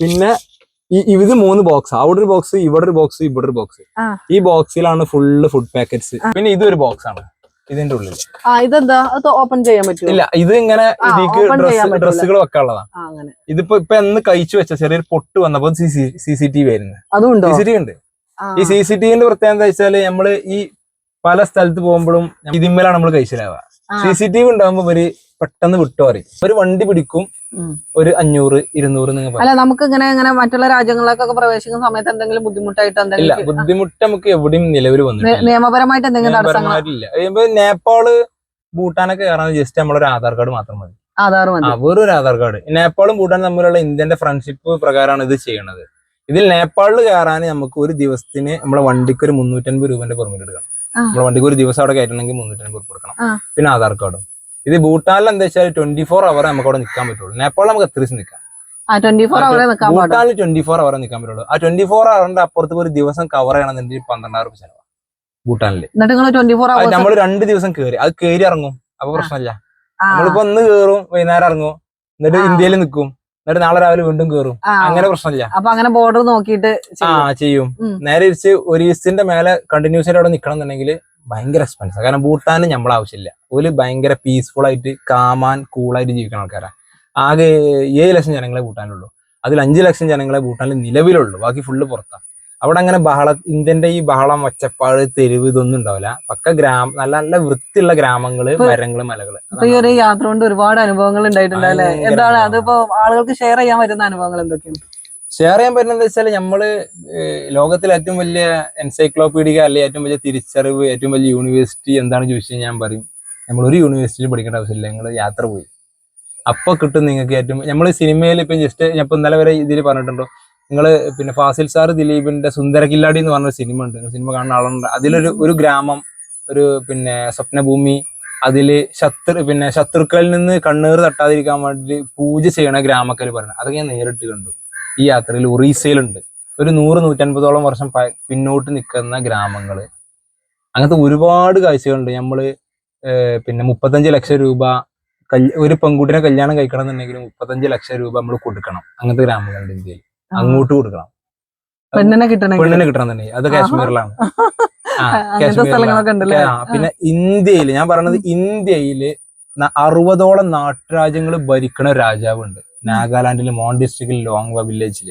പിന്നെ ഇത് മൂന്ന് ബോക്സ് അവിടെ ഒരു ബോക്സ് ഇവിടെ ഒരു ബോക്സ് ഇവിടെ ഒരു ബോക്സ്. ഈ ബോക്സിലാണ് ഫുള്ള് ഫുഡ് പാക്കറ്റ്സ് പിന്നെ ഇതൊരു ബോക്സ് ആണ്. ഇതിന്റെ ഉള്ളിൽ. ആ ഇതെന്താ? അത് ഓപ്പൺ ചെയ്യാൻ പറ്റും ഇല്ല ഇത് ഇങ്ങനെ ഇതിക്ക്. ഡ്രസ്സുകൾ വെക്കാനുള്ളതാണ് അങ്ങനെ. ഇതിപ്പോ ഇപ്പൊ എന്ന് കഴിച്ചു വെച്ച ചെറിയൊരു പൊട്ട് വന്നപ്പോ സി സി ടി വി ആയിരുന്നു. അതുണ്ടോ? സി സി ടി ഉണ്ട്. ഈ സി സി ടിവിന്റെ പ്രത്യേകത എന്താ വെച്ചാൽ നമ്മൾ ഈ പല സ്ഥലത്ത് പോകുമ്പോഴും ഇതിന്മേലാണ് നമ്മൾ കഴിച്ചിലാവുക. സി സി ടി വി ഉണ്ടാകുമ്പോ ഇവർ പെട്ടെന്ന് വിട്ടു പറയും. ഒരു വണ്ടി പിടിക്കും. ഒരു അഞ്ഞൂറ് ഇരുന്നൂറ് അല്ല നമുക്ക് ഇങ്ങനെ ഇങ്ങനെ മറ്റുള്ള രാജ്യങ്ങളിലേക്കൊക്കെ പ്രവേശിക്കുന്ന സമയത്ത് എന്തെങ്കിലും ബുദ്ധിമുട്ടായിട്ട് എന്തെങ്കിലും ബുദ്ധിമുട്ട് നമുക്ക് എവിടെയും നിലവിൽ വന്നു നിയമപരമായിട്ട് എന്തെങ്കിലും നേപ്പാൾ ഭൂട്ടാനൊക്കെ കയറാൻ ജസ്റ്റ് നമ്മളൊരു ആധാർ കാർഡ് മാത്രം മതി. ആധാർ മതി. ഒരു ആധാർ കാർഡ്. നേപ്പാളും ഭൂട്ടാനും തമ്മിലുള്ള ഇന്ത്യന്റെ ഫ്രണ്ട്ഷിപ്പ് പ്രകാരമാണ് ഇത് ചെയ്യണത്. ഇതിൽ നേപ്പാളിൽ കയറാൻ നമുക്ക് ഒരു ദിവസത്തിന് നമ്മളെ വണ്ടിക്ക് ഒരു മുന്നൂറ്റൻപത് രൂപന്റെ പെർമിറ്റ് എടുക്കണം. നമ്മളെ വണ്ടിക്ക് ഒരു ദിവസം അവിടെ കയറ്റണമെങ്കിൽ മുന്നൂറ്റൻപത് രൂപ കൊടുക്കണം. പിന്നെ ആധാർ കാർഡും. ഇത് ഭൂട്ടാനിൽ എന്താ വെച്ചാൽ ട്വന്റി ഫോർ അവർ നമുക്ക് അവിടെ നിൽക്കാൻ പറ്റുള്ളൂ. നേപ്പാളിൽ നമുക്ക് എത്ര ദിവസം നിൽക്കാം? ഭൂട്ടാനിൽ ട്വന്റി ഫോർ അവർ നിൽക്കാൻ പറ്റുള്ളൂ. ആ ട്വന്റി ഫോർ അവറിന്റെ അപ്പുറത്ത് ഒരു ദിവസം കവർ ചെയ്യണമെന്നുണ്ടെങ്കിൽ പന്ത്രണ്ടായിരം രൂപ ചെലവാണ് ഭൂട്ടാനിൽ നമ്മൾ രണ്ട് ദിവസം കയറി അത് കയറി ഇറങ്ങും. അപ്പൊ പ്രശ്നമില്ല. നമ്മളിപ്പോ ഒന്ന് കയറും വൈകുന്നേരം ഇറങ്ങും. എന്നിട്ട് ഇന്ത്യയിൽ നിൽക്കും. എന്നിട്ട് നാളെ രാവിലെ വീണ്ടും കയറും അങ്ങനെ പ്രശ്നമില്ല. അപ്പൊ അങ്ങനെ ബോർഡർ നോക്കിയിട്ട് ആ ചെയ്യും. ചെയ്യും. നേരെ തിരിച്ച് ഒരു ദിവസത്തിന്റെ മേലെ കണ്ടിന്യൂസ് ആയിട്ട് അവിടെ നിൽക്കണം എന്നുണ്ടെങ്കിൽ ഭയങ്കര എക്സ്പെൻസ് കാരണം ഭൂട്ടാന് നമ്മൾ ആവശ്യമില്ല. ഒരു ഭയങ്കര പീസ്ഫുൾ ആയിട്ട് കാമാൻ കൂളായിട്ട് ജീവിക്കുന്ന ആൾക്കാരാണ് ആകെ ഏഴ് ലക്ഷം ജനങ്ങളെ ഭൂട്ടാനുള്ളൂ അതിൽ അഞ്ച് ലക്ഷം ജനങ്ങളെ ഭൂട്ടാനിൽ നിലവിലുള്ളൂ. ബാക്കി ഫുള്ള് പുറത്താണ് അവിടെ അങ്ങനെ ബഹള ഇന്ത്യന്റെ ഈ ബഹളം ഒച്ചപ്പാട് തെരുവ് ഇതൊന്നും ഉണ്ടാവില്ല. പക്ക ഗ്രാമ നല്ല നല്ല വൃത്തിയുള്ള ഗ്രാമങ്ങൾ മരങ്ങൾ മലകൾ. ഈ ഒരു യാത്ര കൊണ്ട് ഒരുപാട് അനുഭവങ്ങൾ ഉണ്ടായിട്ടുണ്ട് അല്ലെ? എന്താണ് അതിപ്പോ ആളുകൾക്ക് ഷെയർ ചെയ്യാൻ പറ്റുന്ന അനുഭവങ്ങൾ എന്തൊക്കെയാണ് ഷെയർ ചെയ്യാൻ പറ്റുന്നത് വെച്ചാൽ നമ്മൾ ലോകത്തിൽ ഏറ്റവും വലിയ എൻസൈക്ലോപീഡിയ അല്ലെങ്കിൽ ഏറ്റവും വലിയ തിരിച്ചറിവ് ഏറ്റവും വലിയ യൂണിവേഴ്സിറ്റി എന്താണ് ചോദിച്ചു കഴിഞ്ഞാൽ ഞാൻ പറയും നമ്മൾ ഒരു യൂണിവേഴ്സിറ്റി പഠിക്കേണ്ട ആവശ്യമില്ല നിങ്ങൾ യാത്ര പോയി. അപ്പൊ കിട്ടും നിങ്ങൾക്ക് ഏറ്റവും നമ്മൾ സിനിമയിൽ ഇപ്പം ജസ്റ്റ് ഞാൻ ഇപ്പം ഇന്നലെ വരെ ഇതിൽ പറഞ്ഞിട്ടുണ്ടോ നിങ്ങൾ പിന്നെ ഫാസിൽ സാർ ദിലീപിന്റെ സുന്ദര കില്ലാടി എന്ന് പറഞ്ഞൊരു സിനിമ ഉണ്ട് സിനിമ കാണുന്ന ആളുണ്ട്. അതിലൊരു ഒരു ഗ്രാമം ഒരു പിന്നെ സ്വപ്നഭൂമി അതിൽ ശത്രു പിന്നെ ശത്രുക്കളിൽ നിന്ന് കണ്ണീർ തട്ടാതിരിക്കാൻ വേണ്ടി പൂജ ചെയ്യണ ഗ്രാമക്കാർ പറഞ്ഞു അതൊക്കെ ഞാൻ നേരിട്ട് കണ്ടു. ഈ യാത്രയിൽ ഒറീസയിലുണ്ട്. ഒരു നൂറ് നൂറ്റൻപതോളം വർഷം പിന്നോട്ട് നിൽക്കുന്ന ഗ്രാമങ്ങൾ അങ്ങനത്തെ ഒരുപാട് കാഴ്ചകളുണ്ട്. നമ്മൾ പിന്നെ മുപ്പത്തഞ്ച് ലക്ഷം രൂപ ഒരു പെൺകുട്ടിനെ കല്യാണം കഴിക്കണം എന്നുണ്ടെങ്കിൽ മുപ്പത്തഞ്ച് ലക്ഷം രൂപ നമ്മൾ കൊടുക്കണം. അങ്ങനത്തെ ഗ്രാമങ്ങളുണ്ട് ഇന്ത്യയിൽ. അങ്ങോട്ട് കൊടുക്കണം. പെണ്ണിനെ കിട്ടണം പെണ്ണിനെ കിട്ടണം തന്നെ അത് കാശ്മീരിലാണ്. പിന്നെ ഇന്ത്യയിൽ ഞാൻ പറയണത് ഇന്ത്യയിൽ ന- അറുപതോളം നാട്ടുരാജ്യങ്ങൾ ഭരിക്കണ രാജാവ് രാജാവുണ്ട്. നാഗാലാൻഡിൽ മോൺ ഡിസ്ട്രിക്റ്റിൽ ലോങ്വ വില്ലേജിൽ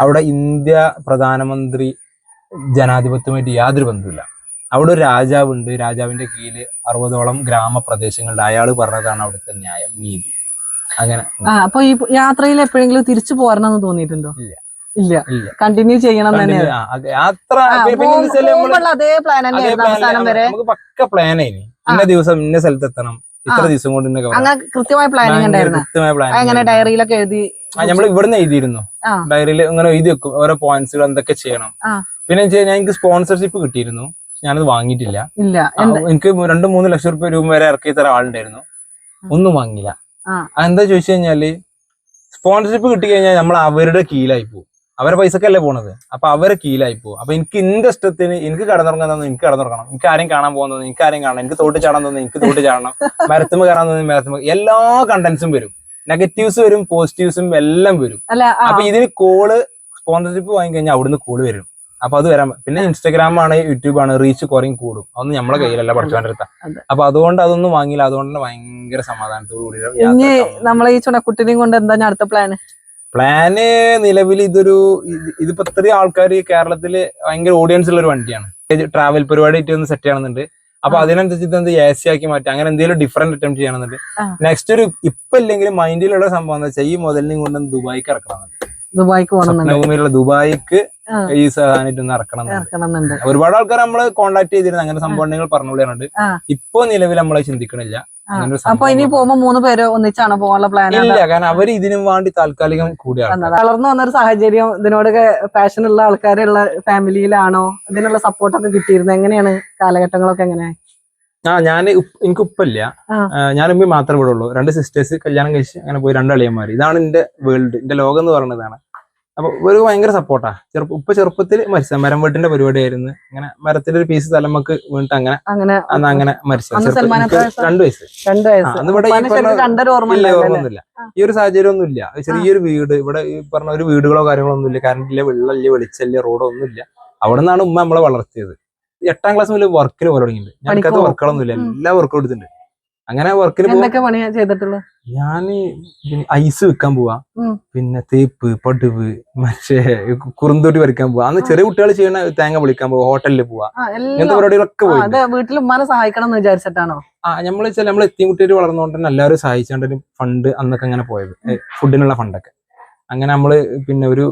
അവിടെ ഇന്ത്യ പ്രധാനമന്ത്രി ജനാധിപത്യമായിട്ട് യാതൊരു ബന്ധമില്ല അവിടെ ഒരു രാജാവുണ്ട്. രാജാവിന്റെ കീഴിൽ അറുപതോളം ഗ്രാമപ്രദേശങ്ങളുണ്ട്. അയാൾ പറഞ്ഞതാണ് അവിടുത്തെ ന്യായം നീതി. അങ്ങനെ. അപ്പൊ ഈ യാത്രയിൽ എപ്പോഴെങ്കിലും തിരിച്ചു പോരണമെന്ന് തോന്നിയിട്ടുണ്ടോ? ഇല്ല. ഇല്ല. കണ്ടിന്യൂ ചെയ്യണം യാത്ര അതേ പ്ലാൻ നമുക്ക് പക്ക പ്ലാനായി ഇന്ന ദിവസം ഇന്ന സ്ഥലത്ത് എത്തണം ഇത്ര ദിവസം കൊണ്ട് അങ്ങനെ കൃത്യമായ പ്ലാനിങ് ഉണ്ടായിരുന്നു. കൃത്യമായ പ്ലാൻ അങ്ങനെ ഡയറിയിലൊക്കെ എഴുതി നമ്മൾ ഇവിടുന്ന് എഴുതിയിരുന്നു. ഡയറിയിൽ ഇങ്ങനെ എഴുതി വെക്കും. ഓരോ പോയിന്റ്സുകൾ എന്തൊക്കെ ചെയ്യണം. പിന്നെ ഞാൻ എനിക്ക് സ്പോൺസർഷിപ്പ് കിട്ടിയിരുന്നു. ഞാനത് വാങ്ങിയിട്ടില്ല. എനിക്ക് രണ്ടു മൂന്ന് ലക്ഷം റുപ്യ രൂപ വരെ ഇറക്കി തരാൻ ആളുണ്ടായിരുന്നു. ഒന്നും വാങ്ങില്ല ആ. എന്താ ചോദിച്ചു കഴിഞ്ഞാൽ സ്പോൺസർഷിപ്പ് കിട്ടി കഴിഞ്ഞാൽ നമ്മൾ അവരുടെ കീഴിലായി പോകും അവരെ പൈസക്കല്ലേ പോണത്? അപ്പൊ അവരെ കീലായി പോകും അപ്പൊ എനിക്ക് എന്റെ ഇഷ്ടത്തിന് എനിക്ക് കടന്നുറങ്ങാൻ തന്നെ എനിക്ക് കടന്നുറങ്ങണം. എനിക്ക് ആരെയും കാണാൻ പോകുന്നത് എനിക്ക് ആരെയും കാണണം. എനിക്ക് തോട്ട് ചാടാൻ തോന്നുന്നു എനിക്ക് തോട്ട് ചാടണം. മരത്തുമ്പ് കയറാൻ തോന്നുന്നു മരത്തുമ്പ് എല്ലാ കണ്ടന്റ്സും വരും. നെഗറ്റീവ്സ് വരും പോസിറ്റീവ്സും എല്ലാം വരും. അപ്പൊ ഇതിന് കോൾ സ്പോൺസർഷിപ്പ് വാങ്ങിക്കഴിഞ്ഞാൽ അവിടുന്ന് കോൾ വരും. അപ്പൊ അത് വരാൻ പിന്നെ ഇൻസ്റ്റാഗ്രാം ആണ് യൂട്യൂബ് ആണ് റീച്ച് കുറയും കൂടും. അതൊന്നും നമ്മളെ കയ്യിലല്ല പഠിച്ചുകൊണ്ടിരുത്ത. അപ്പൊ അതുകൊണ്ട് അതൊന്നും വാങ്ങിയില്ല. അതുകൊണ്ട് ഭയങ്കര സമാധാനത്തോടു കൂടി നമ്മളെ. ഈ ചുണക്കുട്ടിനെയും കൊണ്ട് എന്താ അടുത്ത പ്ലാന് പ്ലാന് നിലവിൽ ഇതൊരു ഇത് ഇതിപ്പോ ഇത്രയും ആൾക്കാർ കേരളത്തിൽ ഭയങ്കര ഓഡിയൻസ് ഉള്ള ഒരു വണ്ടിയാണ്. ട്രാവൽ പരിപാടി ആയിട്ട് ഒന്ന് സെറ്റ് ചെയ്യണമെന്നുണ്ട്. അപ്പൊ. അതിനനുസരിച്ച് എന്ത് എ സി ആക്കി മാറ്റി അങ്ങനെ എന്തെങ്കിലും ഡിഫറെന്റ് അറ്റംപ്റ്റ് ചെയ്യണമെന്നുണ്ട്. നെക്സ്റ്റ് ഒരു ഇപ്പൊ ഇല്ലെങ്കിലും മൈൻഡിലുള്ള സംഭവം എന്താ വെച്ചാൽ ഈ മുതലിനെയും കൊണ്ട് ദുബായിക്ക് ഇറക്കണം ദുബായിക്ക് സ്വപ്നഭൂമിയിലുള്ള ദുബായിക്ക് ഈ ഒന്ന് ഇറക്കണം. ഒരുപാട് ആൾക്കാർ നമ്മൾ കോണ്ടാക്ട് ചെയ്തിരുന്നു. അങ്ങനെ സംഭവം ഉണ്ടെങ്കിൽ പറഞ്ഞുകൊണ്ടിരുന്നുണ്ട് ആ. ഇപ്പൊ നിലവിൽ നമ്മളെ ചിന്തിക്കണില്ല. അപ്പൊ ഇനി പോകുമ്പോ മൂന്ന് പേര് ഒന്നിച്ചാണ് പോകാനുള്ള പ്ലാൻ ഇല്ല കാരണം അവർ ഇതിനും വേണ്ടി താൽക്കാലികം കൂടിയാണ്. വളർന്നു വന്നൊരു സാഹചര്യം ഇതിനോടൊക്കെ പാഷൻ ഉള്ള ആൾക്കാരുള്ള ഫാമിലിയിലാണോ ഇതിനുള്ള സപ്പോർട്ടൊക്കെ കിട്ടിയിരുന്നത് എങ്ങനെയാണ്? കാലഘട്ടങ്ങളൊക്കെ എങ്ങനെ ആ ഞാൻ എനിക്ക് ഉപ്പല്ല. ഞാൻ ഉമ്മ മാത്രമേ ഇവിടെ ഉള്ളൂ രണ്ട് സിസ്റ്റേഴ്സ് കല്യാണം കഴിച്ച് അങ്ങനെ പോയി രണ്ട് അളിയന്മാര്. ഇതാണ് എന്റെ വേൾഡ് എന്റെ ലോകം എന്ന് പറയുന്നതാണ് അപ്പൊ ഒരു ഭയങ്കര സപ്പോർട്ടാ ചെറുപ്പ ഇപ്പൊ ചെറുപ്പത്തിൽ മരിച്ച മരം വീട്ടിന്റെ പരിപാടിയായിരുന്നു. അങ്ങനെ മരത്തിന്റെ ഒരു പീസ് തലമക്ക് വീണിട്ട് അങ്ങനെ അന്ന് അങ്ങനെ മരിച്ച അന്ന് സൽമാൻ എത്ര വയസ്സാ? രണ്ട് വയസ്സ്. രണ്ട് വയസ്സ്. അന്ന് ഇവിടെ? ഓർമ്മയൊന്നുമില്ല ഈ ഒരു സാഹചര്യം ഒന്നും ഇല്ല ചെറിയൊരു വീട് ഇവിടെ ഈ പറഞ്ഞ ഒരു വീടുകളോ കാര്യങ്ങളോ ഒന്നും ഇല്ല കറണ്ട് ഇല്ല വെള്ളമില്ല വെളിച്ചമില്ല റോഡോ ഒന്നും ഇല്ല. അവിടെ നിന്നാണ് ഉമ്മ നമ്മളെ വളർത്തിയത്. എട്ടാം ക്ലാസ് മുതൽ വർക്കിന് പോലെ തുടങ്ങിയിട്ടുണ്ട്. ഞങ്ങൾക്കത് വർക്കുകളൊന്നും ഇല്ല. എല്ലാ വർക്കും എടുത്തിട്ടുണ്ട്. അങ്ങനെ വർക്കിന് എന്തൊക്കെ പണിയാ ചെയ്തിട്ടുള്ളത് ഞാൻ ഐസ് വെക്കാൻ പോവാ. പിന്നെ തേപ്പ് പടുവ് മറ്റേ കുറുന്തോട്ടി വരയ്ക്കാൻ പോവാ. അന്ന് ചെറിയ കുട്ടികൾ ചെയ്യണ തേങ്ങ പൊളിക്കാൻ പോവാ ഹോട്ടലിൽ പോവാ. ഇങ്ങനത്തെ പരിപാടികളൊക്കെ പോയി വീട്ടിൽ ഉമ്മാനെ സഹായിക്കണം എന്ന് വിചാരിച്ചിട്ടാണോ? ആ നമ്മൾ വെച്ചാൽ നമ്മൾ എത്തിയും കുട്ടികൾ വളർന്നുകൊണ്ട് തന്നെ എല്ലാവരും സഹായിച്ചാണ്ട് ഒരു ഫണ്ട് അന്നൊക്കെ അങ്ങനെ പോയത്. ഫുഡിനുള്ള ഫണ്ടൊക്കെ. അങ്ങനെ നമ്മൾ പിന്നെ ഒരു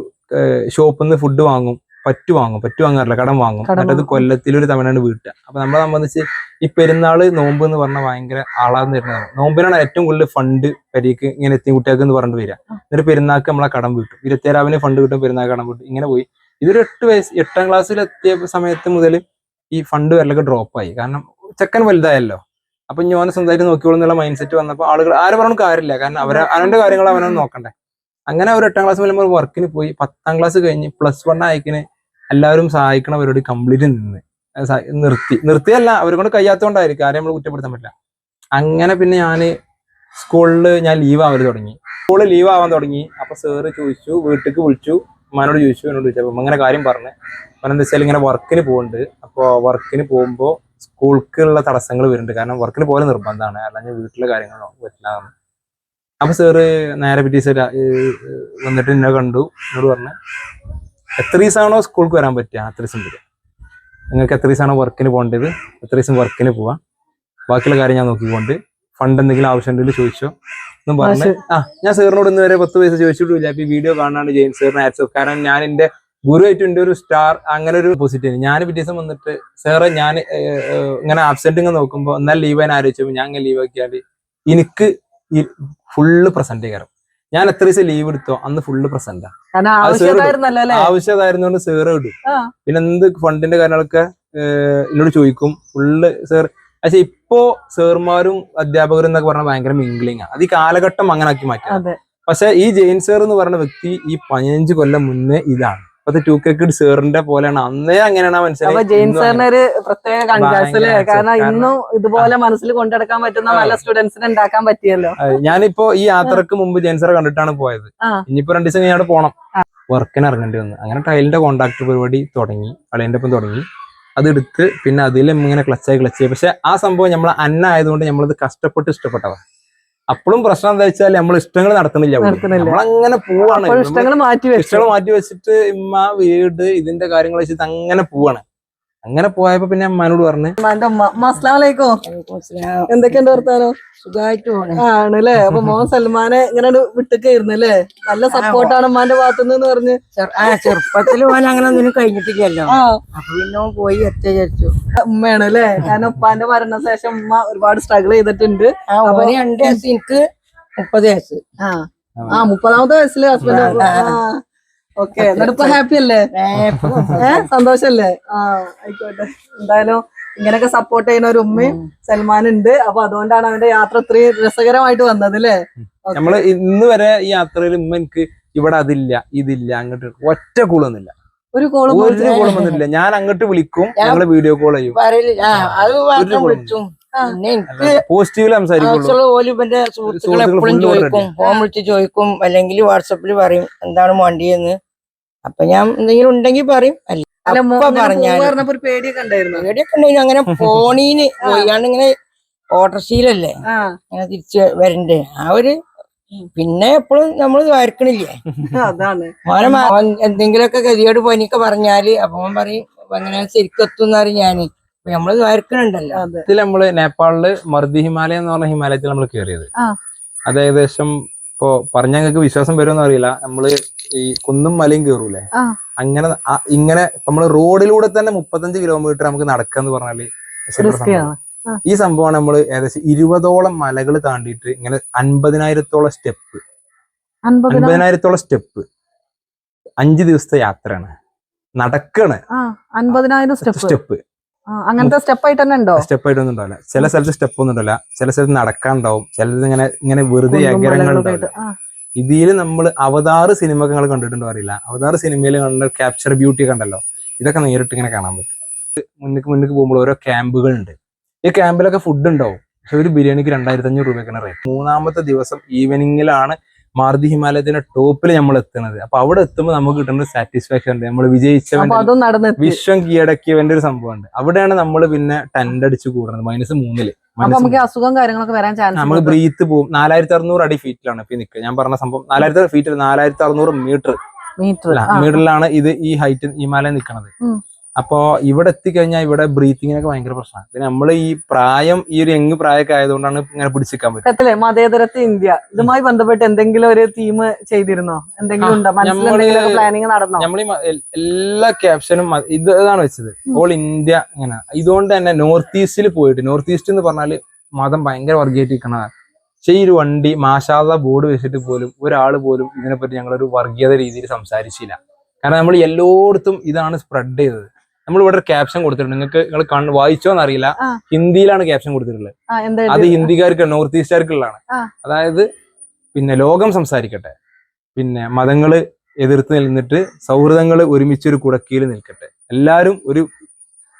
ഷോപ്പിൽ നിന്ന് ഫുഡ് വാങ്ങും. പറ്റു വാങ്ങും പറ്റു വാങ്ങാറില്ല കടം വാങ്ങും. എന്നിട്ട് അത്. കൊല്ലത്തിലൊരു തവണയാണ് വീട്ടുക. അപ്പൊ നമ്മളെ സംബന്ധിച്ച് ഈ പെരുന്നാൾ നോമ്പ് എന്ന് പറഞ്ഞാൽ ഭയങ്കര ആളാന്ന് വരുന്നതാണ്. നോമ്പിനാണ് ഏറ്റവും കൂടുതൽ ഫണ്ട് പരിക്ക് ഇങ്ങനെ എത്തി കുട്ടികൾക്ക് എന്ന് പറഞ്ഞിട്ട് വരിക. എന്നിട്ട് പെരുന്നാൾക്ക് നമ്മളെ കടം വീട്ടും. ഇരുപത്തിയേഴാവിന് ഫണ്ട് കിട്ടും പെരുന്നാൾ കടം വീട്ടും. ഇങ്ങനെ പോയി. ഇതൊരു എട്ട് വയസ്സ് എട്ടാം ക്ലാസ്സിൽ എത്തിയ സമയത്ത് മുതൽ ഈ ഫണ്ട് വരലൊക്കെ ഡ്രോപ്പായി കാരണം ചെക്കൻ വലുതായല്ലോ. അപ്പൊ ഓനെ സ്വന്തമായിട്ട് നോക്കിക്കോളുന്ന എന്നുള്ള മൈൻഡ് സെറ്റ് വന്നപ്പോൾ ആളുകൾ ആര് പറഞ്ഞു കാര്യമില്ല. കാരണം അവരെ അവന്റെ കാര്യങ്ങൾ അവനൊന്നും നോക്കണ്ടേ. അങ്ങനെ ഒരു എട്ടാം ക്ലാസ് മുതൽ വർക്കിന് പോയി. പത്താം ക്ലാസ് കഴിഞ്ഞ് പ്ലസ് വൺ അയക്കിന് എല്ലാവരും സഹായിക്കണവരോട് കംപ്ലീറ്റ് നിന്ന്. നിർത്തി. നിർത്തിയല്ല അവരെ കൊണ്ട് കഴിയാത്തതുകൊണ്ടായിരിക്കും ആരെയും നമ്മൾ കുറ്റപ്പെടുത്താൻ പറ്റില്ല. അങ്ങനെ പിന്നെ ഞാൻ സ്കൂളിൽ ഞാൻ ലീവ് ആവാൻ തുടങ്ങി. സ്കൂളിൽ ലീവ് ആവാൻ തുടങ്ങി. അപ്പൊ സാറ് ചോദിച്ചു വീട്ടിലേക്ക് വിളിച്ചു. ഉമ്മാനോട് ചോദിച്ചു എന്നോട് ചോദിച്ചു. അപ്പൊ ഇങ്ങനെ കാര്യം പറഞ്ഞു. എന്താ വെച്ചാൽ ഇങ്ങനെ വർക്കിന് പോകുന്നുണ്ട് അപ്പോൾ വർക്കിന് പോകുമ്പോൾ സ്കൂൾക്കുള്ള തടസ്സങ്ങൾ വരുന്നുണ്ട്. കാരണം വർക്കിന് പോലെ നിർബന്ധമാണ്. അല്ലെങ്കിൽ വീട്ടിലെ കാര്യങ്ങളോ പറ്റില്ല എന്ന്. അപ്പൊ സാറ് നേരെ പിറ്റേ ദിവസം വന്നിട്ട് എന്നെ കണ്ടു. എന്നോട് പറഞ്ഞു എത്ര ദിവസമാണോ സ്കൂൾക്ക് വരാൻ പറ്റുക? അത്ര ദിവസം വരിക നിങ്ങൾക്ക് എത്ര ദിവസമാണോ വർക്കിന് പോകേണ്ടത്? എത്ര ദിവസം വർക്കിന് പോവാം? ബാക്കിയുള്ള കാര്യം ഞാൻ നോക്കിക്കൊണ്ട്. ഫണ്ട് എന്തെങ്കിലും ആവശ്യമുണ്ടെങ്കിൽ ചോദിച്ചോ. എന്നും പറഞ്ഞു ആ ഞാൻ സാറിനോട് ഇന്ന് വരെ പത്ത് പൈസ ചോദിച്ചിട്ടില്ല ഇപ്പൊ ഈ വീഡിയോ കാണാണ് ജെയിൻ സാറിന് ആഡ്സ് കാരണം ഞാൻ എന്റെ ഗുരുവായിട്ട് എന്റെ ഒരു സ്റ്റാർ അങ്ങനെ ഒരു പോസിറ്റീവ് ഞാൻ പിറ്റേ ദിവസം വന്നിട്ട് സാറ് ഞാൻ ഇങ്ങനെ ആബ്സെന്റ് ഇങ്ങനെ നോക്കുമ്പോൾ എന്നാൽ ലീവ് ആയി? ആലോചിച്ചപ്പോൾ ഞാൻ ഇങ്ങനെ ലീവ് ആക്കിയാൽ എനിക്ക് ഈ ഫുള്ള് പ്രസന്റ് കയറും ഞാൻ എത്ര ദിവസം ലീവ് എടുത്തോ? അന്ന് ഫുള്ള് പ്രസന്റാ ആവശ്യമായിരുന്നോണ്ട് സേറ് ഇടും. പിന്നെ എന്ത് ഫണ്ടിന്റെ കാര്യങ്ങളൊക്കെ എന്നോട് ചോദിക്കും. ഫുള്ള് സേർ പക്ഷെ ഇപ്പോ സേർമാരും അധ്യാപകരും എന്നൊക്കെ പറഞ്ഞാൽ ഭയങ്കര മിംഗ്ലിംഗ് ആണ് അത് ഈ കാലഘട്ടം അങ്ങനെ ആക്കി മാറ്റി പക്ഷെ ഈ ജെയിൻ സേർ എന്ന് പറയുന്ന വ്യക്തി ഈ പതിനഞ്ച് കൊല്ലം മുന്നേ ഇതാണ്. ഇപ്പത്തെ ടു കെ കിഡ് സാറിന്റെ പോലെയാണ്. അന്നേ അങ്ങനെയാണ് മനസ്സിലായി ജെയിൻ ഇന്നും സാറിന് ഒരു പ്രത്യേക കാരണം ഇന്നും ഇതുപോലെ മനസ്സിൽ കൊണ്ടെടുക്കാൻ പറ്റുന്ന നല്ല സ്റ്റുഡൻസിനെ ഉണ്ടാക്കാൻ പറ്റിയല്ലോ. ഞാനിപ്പോ ഈ യാത്രയ്ക്ക് മുമ്പ് ജെയിൻ സാറെ കണ്ടിട്ടാണ് പോയത്. ഇനിയിപ്പോ രണ്ടു ദിവസം ഞാൻ പോണം. വർക്കിന് ഇറങ്ങേണ്ടി വന്നു. അങ്ങനെ ടൈലിന്റെ കോണ്ടാക്ട് പരിപാടി തുടങ്ങി. അളിയന്റെ ഒപ്പം തുടങ്ങി. അതെടുത്ത് പിന്നെ അതിലും ഇങ്ങനെ ക്ലച്ചായി ക്ലച്ചായി പക്ഷെ ആ സംഭവം നമ്മൾ അന്ന ആയതുകൊണ്ട് നമ്മളത് കഷ്ടപ്പെട്ട് ഇഷ്ടപ്പെട്ടതാ. അപ്പോഴും പ്രശ്നം എന്താ വെച്ചാൽ നമ്മൾ ഇഷ്ടങ്ങൾ. നടക്കണില്ല. നമ്മളങ്ങനെ പോവാണ് ഇഷ്ടങ്ങൾ മാറ്റി ഇഷ്ടങ്ങൾ മാറ്റി വെച്ചിട്ട് ഇമ്മ വീട് ഇതിന്റെ കാര്യങ്ങൾ വെച്ചിട്ട് അങ്ങനെ പോവാണ് അങ്ങനെ പോയപ്പോ പിന്നെ അമ്മാനോട് പറഞ്ഞു എന്തൊക്കെയുണ്ട് വർത്താനോ? ആണല്ലേ? അപ്പൊ മോൻ സൽമാനെ ഇങ്ങനെ വിട്ടൊക്കെയായിരുന്നു അല്ലേ നല്ല സപ്പോർട്ടാണ് അമ്മാന്റെ ഭാഗത്തുനിന്ന് പറഞ്ഞ്. ചെറു- ചെറുപ്പത്തിൽ അങ്ങനെ ഒന്നിനും കഴിഞ്ഞിട്ടില്ലല്ലോ. പിന്നെ പോയി ഒറ്റ വിചാരിച്ചു. ഉമ്മയാണ് അല്ലേ കാരണം ഉപ്പാന്റെ മരണശേഷം ഉമ്മ ഒരുപാട് സ്ട്രഗിൾ ചെയ്തിട്ടുണ്ട്. രണ്ട് വയസ്സ് എനിക്ക് മുപ്പത് വയസ്സ്. ആ. ആ മുപ്പതാമത്തെ വയസ്സിൽ ഹസ്ബൻഡ് ഓക്കെ എന്നിട്ട് ഇപ്പൊ ഹാപ്പി അല്ലേ? സന്തോഷല്ലേ? ആ ആയിക്കോട്ടെ. എന്തായാലും ഇങ്ങനെയൊക്കെ സപ്പോർട്ട് ചെയ്യുന്ന ഒരു ഉമ്മയും സൽമാൻ ഉണ്ട്. അപ്പൊ അതുകൊണ്ടാണ് അവന്റെ യാത്ര ഇത്രയും രസകരമായിട്ട് വന്നത് അല്ലേ? നമ്മൾ ഇന്ന് വരെ ഈ യാത്രയിൽ ഉമ്മ എനിക്ക് ഇവിടെ അതില്ല ഇതില്ല അങ്ങോട്ട് ഒറ്റ കൂളൊന്നുമില്ല ഒരു കോളും ഒരു കോളും വന്നിട്ടില്ല ഞാൻ അങ്ങോട്ട് വിളിക്കും ഞങ്ങൾ വീഡിയോ കോൾ ചെയ്യും. എപ്പോഴും ചോദിക്കും ഫോൺ വിളിച്ച് ചോദിക്കും അല്ലെങ്കിൽ വാട്സപ്പിൽ പറയും എന്താണ് വണ്ടിയെന്ന് അപ്പൊ ഞാൻ എന്തെങ്കിലും ഉണ്ടെങ്കിൽ പറയും. അല്ല പറഞ്ഞാൽ പേടിയൊക്കെ ഉണ്ടായിരുന്നു. അങ്ങനെ ഫോണീന് പോയാണ്ട് ഇങ്ങനെ ഓട്ടർഷീലല്ലേ ആ. അങ്ങനെ തിരിച്ച് വരണ്ടേ? ആ ഒരു പിന്നെ എപ്പോഴും നമ്മൾ വരക്കണില്ലേ? അതാണ്. മോനെ അവൻ എന്തെങ്കിലുമൊക്കെ ഗതിയോട് പനിയൊക്കെ പറഞ്ഞാൽ അപ്പൊ പറയും അങ്ങനെ ശരിക്കെത്തും എന്നറിയും ഞാൻ. നമ്മൾ വരക്കണുണ്ടല്ലോ. ഇതിൽ നമ്മൾ നേപ്പാളിൽ മർദി ഹിമാലയം എന്ന് പറഞ്ഞ ഹിമാലയത്തിൽ നമ്മൾ കയറിയത് ആ. അത് ഏകദേശം ഇപ്പോ പറഞ്ഞ ഞങ്ങൾക്ക് വിശ്വാസം വരുമെന്ന് അറിയില്ല. നമ്മൾ ഈ കുന്നും മലയും കയറൂലേ. അങ്ങനെ ഇങ്ങനെ നമ്മൾ റോഡിലൂടെ തന്നെ മുപ്പത്തഞ്ച് കിലോമീറ്റർ നമുക്ക് നടക്കാന്ന് പറഞ്ഞാൽ ഈ സംഭവമാണ് നമ്മൾ ഏകദേശം ഇരുപതോളം മലകൾ താണ്ടിയിട്ട് ഇങ്ങനെ അൻപതിനായിരത്തോളം സ്റ്റെപ്പ്. അൻപതിനായിരം? അൻപതിനായിരത്തോളം സ്റ്റെപ്പ്. അഞ്ചു ദിവസത്തെ യാത്രയാണ്. നടക്കാണ്. അൻപതിനായിരം സ്റ്റെപ്പ്. അങ്ങനത്തെ സ്റ്റെപ്പ് ആയിട്ട് തന്നെ ഉണ്ടോ സ്റ്റെപ്പ് ആയിട്ടൊന്നും ഉണ്ടാവില്ല ചില സ്ഥലത്ത് സ്റ്റെപ്പ് ഒന്നും ഉണ്ടല്ല ചില സ്ഥലത്ത് നടക്കാണ്ടാവും. ചിലത് ഇങ്ങനെ ഇങ്ങനെ വെറുതെ അഗ്രഹങ്ങൾ ഇതിൽ നമ്മൾ അവതാറ് സിനിമ നിങ്ങൾ കണ്ടിട്ടുണ്ടോ അറിയില്ല. അവതാറ് സിനിമയിൽ കണ്ട ക്യാപ്ചർ ബ്യൂട്ടി കണ്ടല്ലോ. ഇതൊക്കെ നേരിട്ട് ഇങ്ങനെ കാണാൻ പറ്റും. മുന്നിക്ക് മുന്നിക്ക് പോകുമ്പോൾ ഓരോ ക്യാമ്പുകൾ ഉണ്ട് ഈ ക്യാമ്പിലൊക്കെ ഫുഡ് ഉണ്ടാവും. പക്ഷെ ഒരു ബിരിയാണിക്ക് രണ്ടായിരത്തി അഞ്ഞൂറ് രൂപയ്ക്കാണ് റേറ്റ് മൂന്നാമത്തെ ദിവസം ഈവനിങ്ങിലാണ് മാരുതി ഹിമാലയത്തിന്റെ ടോപ്പിൽ നമ്മൾ എത്തുന്നത് അപ്പൊ അവിടെ എത്തുമ്പോൾ നമുക്ക് കിട്ടുന്ന സാറ്റിസ്ഫാക്ഷൻ ഉണ്ട്. നമ്മൾ വിജയിച്ച വിശ്വം കീഴടക്കിയവന്റെ ഒരു സംഭവമുണ്ട്. അവിടെയാണ് നമ്മൾ പിന്നെ ടെൻഡ് അടിച്ച് കൂടുന്നത് മൈനസ് മൂന്നിൽ. നമുക്ക് അസുഖം കാര്യങ്ങളൊക്കെ വരാൻ ചാൻസ് നമ്മൾ ബ്രീത്ത് പോകും നാലായിരത്തി അറുന്നൂറ് അടി ഫീറ്റിലാണ് ഇപ്പൊ നിൽക്കുക ഞാൻ പറഞ്ഞ സംഭവം നാലായിരത്തി ഫീറ്റ് നാലായിരത്തി അറുന്നൂറ് മീറ്റർ മീറ്റർ മീറ്ററിലാണ് ഇത് ഈ ഹൈറ്റ് ഹിമാലയം നിൽക്കുന്നത് അപ്പോ ഇവിടെ എത്തിക്കഴിഞ്ഞാൽ ഇവിടെ ബ്രീത്തിങ്ങിനൊക്കെ ഭയങ്കര പ്രശ്നമാണ്. പിന്നെ നമ്മൾ ഈ പ്രായം ഈ ഒരു യങ് പ്രായമൊക്കെ ആയതുകൊണ്ടാണ് ഇങ്ങനെ പിടിച്ചിരിക്കാൻ പറ്റും മതേതരത്തെ ഇന്ത്യ. ഇതുമായി ബന്ധപ്പെട്ട് എന്തെങ്കിലും ഒരു തീം ചെയ്തിരുന്നോ? എന്തെങ്കിലും ഉണ്ടോ? പ്ലാനിങ് നടന്നോ? നമ്മൾ എല്ലാ ക്യാപ്ഷനും ഇത് ഇതാണ് വെച്ചത്. ഓൾ ഇന്ത്യ ഇങ്ങനെ. ഇതുകൊണ്ട് തന്നെ നോർത്ത് ഈസ്റ്റിൽ പോയിട്ട് നോർത്ത് ഈസ്റ്റ് എന്ന് പറഞ്ഞാൽ മതം ഭയങ്കര വർഗീയറ്റിരിക്കണതാണ് പക്ഷേ ഈ ഒരു വണ്ടി മാഷാദ ബോർഡ് വെച്ചിട്ട് പോലും ഒരാൾ പോലും ഇതിനെപ്പറ്റി ഞങ്ങളൊരു വർഗീയത രീതിയിൽ സംസാരിച്ചില്ല. കാരണം നമ്മൾ എല്ലായിടത്തും ഇതാണ് സ്പ്രെഡ് ചെയ്തത്. നമ്മൾ ഇവിടെ ഒരു ക്യാപ്ഷൻ കൊടുത്തിട്ടുണ്ട്. നിങ്ങൾക്ക് നിങ്ങൾ കണ്ണ് വായിച്ചോന്ന് അറിയില്ല. ഹിന്ദിയിലാണ് ക്യാപ്ഷൻ കൊടുത്തിട്ടുള്ളത്. അത് ഹിന്ദിക്കാർക്ക് നോർത്ത് ഈസ്റ്റുകാർക്കുള്ളതാണ്. അതായത് പിന്നെ ലോകം സംസാരിക്കട്ടെ. പിന്നെ മതങ്ങൾ എതിർത്ത് നിന്നിട്ട് സൗഹൃദങ്ങൾ ഒരുമിച്ചൊരു കുടക്കീൽ നിൽക്കട്ടെ. എല്ലാവരും ഒരു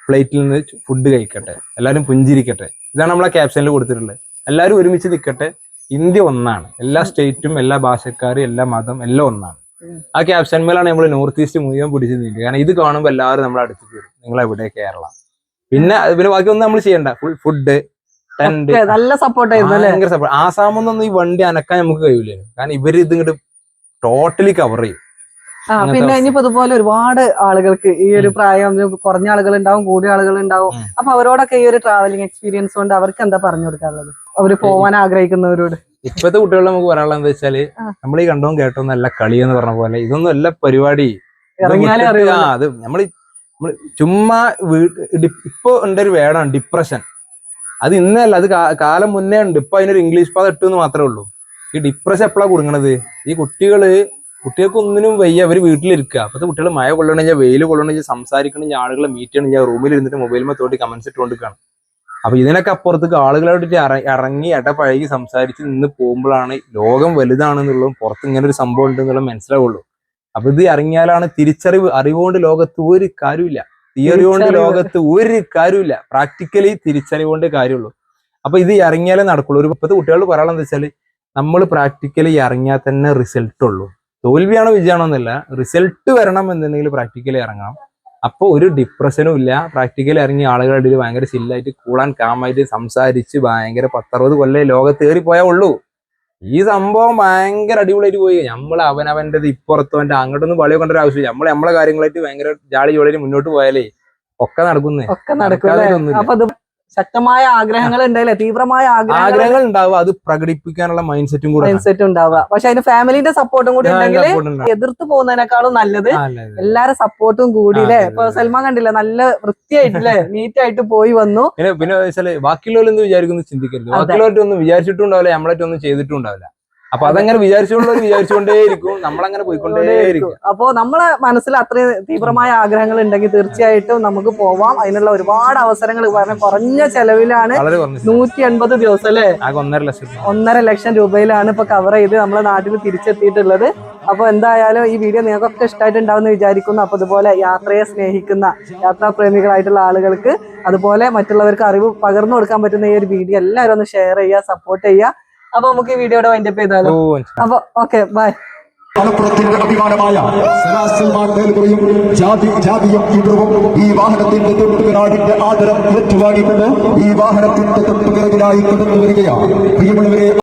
പ്ലേറ്റിൽ നിന്ന് ഫുഡ് കഴിക്കട്ടെ. എല്ലാവരും പുഞ്ചിരിക്കട്ടെ. ഇതാണ് നമ്മളെ ക്യാപ്ഷനിൽ കൊടുത്തിട്ടുള്ളത്. എല്ലാവരും ഒരുമിച്ച് നിൽക്കട്ടെ. ഇന്ത്യ ഒന്നാണ്. എല്ലാ സ്റ്റേറ്റും എല്ലാ ഭാഷക്കാരും എല്ലാ മതം എല്ലാം ഒന്നാണ്. ഉം. ക്യാപ്ഷൻ മേലാണ് നമ്മൾ നോർത്ത് ഈസ്റ്റ് മുഴുവൻ പിടിച്ച് നീക്കുക കാരണം ഇത് കാണുമ്പോൾ എല്ലാവരും നമ്മളെ അടുത്ത് വരും നിങ്ങൾ എവിടെ കേരള? പിന്നെ പിന്നെ ബാക്കി ഒന്നും നമ്മൾ ചെയ്യണ്ട. ഫുൾ ഫുഡ് ടെന്റ് നല്ല സപ്പോർട്ട് ഭയങ്കര സപ്പോർട്ട് ആസാമൊന്നും ഈ വണ്ടി അനക്കാൻ നമുക്ക് കഴിയൂലേ. കാരണം ഇവർ ഇത് ഇങ്ങോട്ട് ടോട്ടലി കവർ ചെയ്യും. ആ പിന്നെ ഇനി ഇനിയിപ്പോ ഇതുപോലെ ഒരുപാട് ആളുകൾക്ക് ഈ ഒരു പ്രായം കുറഞ്ഞ ആളുകൾ ഉണ്ടാവും കൂടിയ ആളുകൾ ഉണ്ടാവും. അപ്പൊ അവരോടൊക്കെ ഈ ഒരു ട്രാവലിംഗ് എക്സ്പീരിയൻസ് കൊണ്ട് അവർക്ക് എന്താ പറഞ്ഞു കൊടുക്കാനുള്ളത്? അവർ പോവാൻ ആഗ്രഹിക്കുന്നവരോട്. ഇപ്പോഴത്തെ കുട്ടികളെ നമുക്ക് പറയാനുള്ളത് എന്താ വെച്ചാൽ നമ്മൾ ഈ കണ്ടവും കേട്ടോ നല്ല കളി എന്ന് പറഞ്ഞ പോലെ ഇതൊന്നും അല്ല പരിപാടി. അത് നമ്മൾ നമ്മൾ ചുമ്മാ ഇപ്പൊ ഉണ്ട് ഒരു വേടാണ് ഡിപ്രഷൻ. അത് ഇന്നല്ല അത് കാലം മുന്നേ ഉണ്ട്. ഇപ്പൊ അതിനൊരു ഇംഗ്ലീഷ് പദം ഇട്ടെന്ന് മാത്രമേ ഉള്ളൂ. ഈ ഡിപ്രഷൻ എപ്പോഴാ കൊടുക്കണത് ഈ കുട്ടികൾ കുട്ടികൾക്ക് ഒന്നിനും വയ്യ അവർ വീട്ടിലിരിക്കുക അപ്പത്തെ കുട്ടികൾ മഴ കൊള്ളണമെങ്കിൽ വെയിൽ കൊള്ളണമെങ്കിൽ സംസാരിക്കണമെങ്കിൽ ആളുകളെ മീറ്റ് ചെയ്യണമെങ്കിൽ റൂമിൽ ഇരുന്നിട്ട് മൊബൈലിൽ തോട്ടി കമന്റ്സ് ഇട്ടുകൊണ്ടിരിക്കുകയാണ് അപ്പൊ ഇതിനൊക്കെ അപ്പുറത്തേക്ക് ആളുകളോട് ഇറങ്ങി ഇടപഴകി സംസാരിച്ച് നിന്ന് പോകുമ്പോഴാണ് ലോകം വലുതാണെന്നുള്ളതും പുറത്ത് ഇങ്ങനെ ഒരു സംഭവം ഉണ്ടെന്നുള്ളത് മനസ്സിലാവുള്ളൂ. അപ്പൊ ഇത് ഇറങ്ങിയാലാണ് തിരിച്ചറിവ് അറിവുകൊണ്ട് ലോകത്ത് ഒരു കാര്യമില്ല തിയറി കൊണ്ട് ലോകത്ത് ഒരു കാര്യമില്ല പ്രാക്ടിക്കലി തിരിച്ചറിവ് കൊണ്ട് കാര്യമുള്ളൂ. അപ്പൊ ഇത് ഇറങ്ങിയാലേ നടക്കുള്ളൂ. ഒരു പത്ത് കുട്ടികളോട് പറയാനുള്ളത് വെച്ചാൽ നമ്മൾ പ്രാക്ടിക്കലി ഇറങ്ങിയാൽ തന്നെ റിസൾട്ട് ഉള്ളൂ. തോൽവിയാണോ വിജയമാണോ എന്നല്ല റിസൾട്ട് വരണം എന്നുണ്ടെങ്കിൽ പ്രാക്ടിക്കലി ഇറങ്ങണം. അപ്പോൾ ഒരു ഡിപ്രഷനും ഇല്ല. പ്രാക്ടിക്കലി ഇറങ്ങി ആളുകളുടെ ഇടയിൽ ഭയങ്കര ചില്ലായിട്ട് കൂടാൻ കാമായിട്ട് സംസാരിച്ച് ഭയങ്കര പത്തറുപത് കൊല്ലം ലോകത്ത് കയറിപ്പോയാൽ ഉള്ളൂ ഈ സംഭവം ഭയങ്കര അടിപൊളിയായിട്ട് പോയി. നമ്മൾ അവനവന്റെത് ഇപ്പുറത്തോന്റെ അങ്ങോട്ടൊന്നും വളയോ കൊണ്ടൊരു ഒരു ആവശ്യമില്ല. നമ്മൾ നമ്മളെ കാര്യങ്ങളായിട്ട് ഭയങ്കര ജാളി ജോളിയിൽ മുന്നോട്ട് പോയാലേ ഒക്കെ നടക്കുന്നേ. ഒക്കെ നടക്കും ശക്തമായ ആഗ്രഹങ്ങൾ ഉണ്ടല്ലേ തീവ്രമായ ആഗ്രഹങ്ങൾ ഉണ്ടാവുക അത് പ്രകടിപ്പിക്കാനുള്ള മൈൻഡ് സെറ്റും കൂടെ മൈൻഡ് സെറ്റ് ഉണ്ടാവുക. പക്ഷെ അതിന് ഫാമിലിന്റെ സപ്പോർട്ടും കൂടി ഉണ്ടെങ്കിൽ എതിർത്ത് പോകുന്നതിനേക്കാളും നല്ലത് എല്ലാരും സപ്പോർട്ടും കൂടി ഇപ്പൊ സൽമാൻ കണ്ടില്ല? നല്ല വൃത്തിയായിട്ടില്ലേ? നീറ്റ് ആയിട്ട് പോയി വന്നു. പിന്നെ പിന്നെ വിചാരിക്കുന്നു? ചിന്തിക്കരുത്. ബാക്കിയുള്ളവരൊന്നും വിചാരിച്ചിട്ടും ഉണ്ടാവില്ല നമ്മളായിട്ടൊന്നും ചെയ്തിട്ടും ഉണ്ടാവില്ല. അപ്പൊ അതങ്ങനെ വിചാരിച്ചുകൊണ്ടവർ വിചാരിച്ചുകൊണ്ടേയിരിക്കും. നമ്മളങ്ങനെ പോയിക്കൊണ്ടേയിരിക്കും. അപ്പോ നമ്മളെ മനസ്സിൽ അത്രയും തീവ്രമായ ആഗ്രഹങ്ങൾ ഉണ്ടെങ്കിൽ തീർച്ചയായിട്ടും നമുക്ക് പോവാം. അതിനുള്ള ഒരുപാട് അവസരങ്ങൾ കാരണം കുറഞ്ഞ ചെലവിലാണ് നൂറ്റി എൺപത് ദിവസം അല്ലേ? ഒന്നര ലക്ഷം. ഒന്നര ലക്ഷം രൂപയിലാണ് ഇപ്പൊ കവർ ചെയ്ത് നമ്മളെ നാട്ടിൽ തിരിച്ചെത്തിയിട്ടുള്ളത്. അപ്പൊ എന്തായാലും ഈ വീഡിയോ നിങ്ങൾക്കൊക്കെ ഇഷ്ടമായിട്ടുണ്ടാവുമെന്ന് വിചാരിക്കുന്നു. അപ്പൊ ഇതുപോലെ യാത്രയെ സ്നേഹിക്കുന്ന യാത്രാപ്രേമികളായിട്ടുള്ള ആളുകൾക്ക് അതുപോലെ മറ്റുള്ളവർക്ക് അറിവ് പകർന്നു കൊടുക്കാൻ പറ്റുന്ന ഈ ഒരു വീഡിയോ എല്ലാവരും ഒന്ന് ഷെയർ ചെയ്യുക സപ്പോർട്ട് ചെയ്യുക. അപ്പൊ നമുക്ക് ഈ വീഡിയോയുടെ വൈൻഡപ്പ് ചെയ്താലോ? ഓ അപ്പൊ ഓക്കെ ബൈ മലപ്പുറത്തിന്റെ അഭിമാനമായ ജാതി ജാതിയും ഇടവും ഈ വാഹനത്തിന്റെ തൊട്ടുപിറാടിന്റെ ആദരം ഏറ്റുവാങ്ങിക്കൊണ്ട് ഈ വാഹനത്തിന്റെ തൊട്ടുപിറകിലായി കടന്നു വരികയാണ് പ്രിയമുള്ളവരെ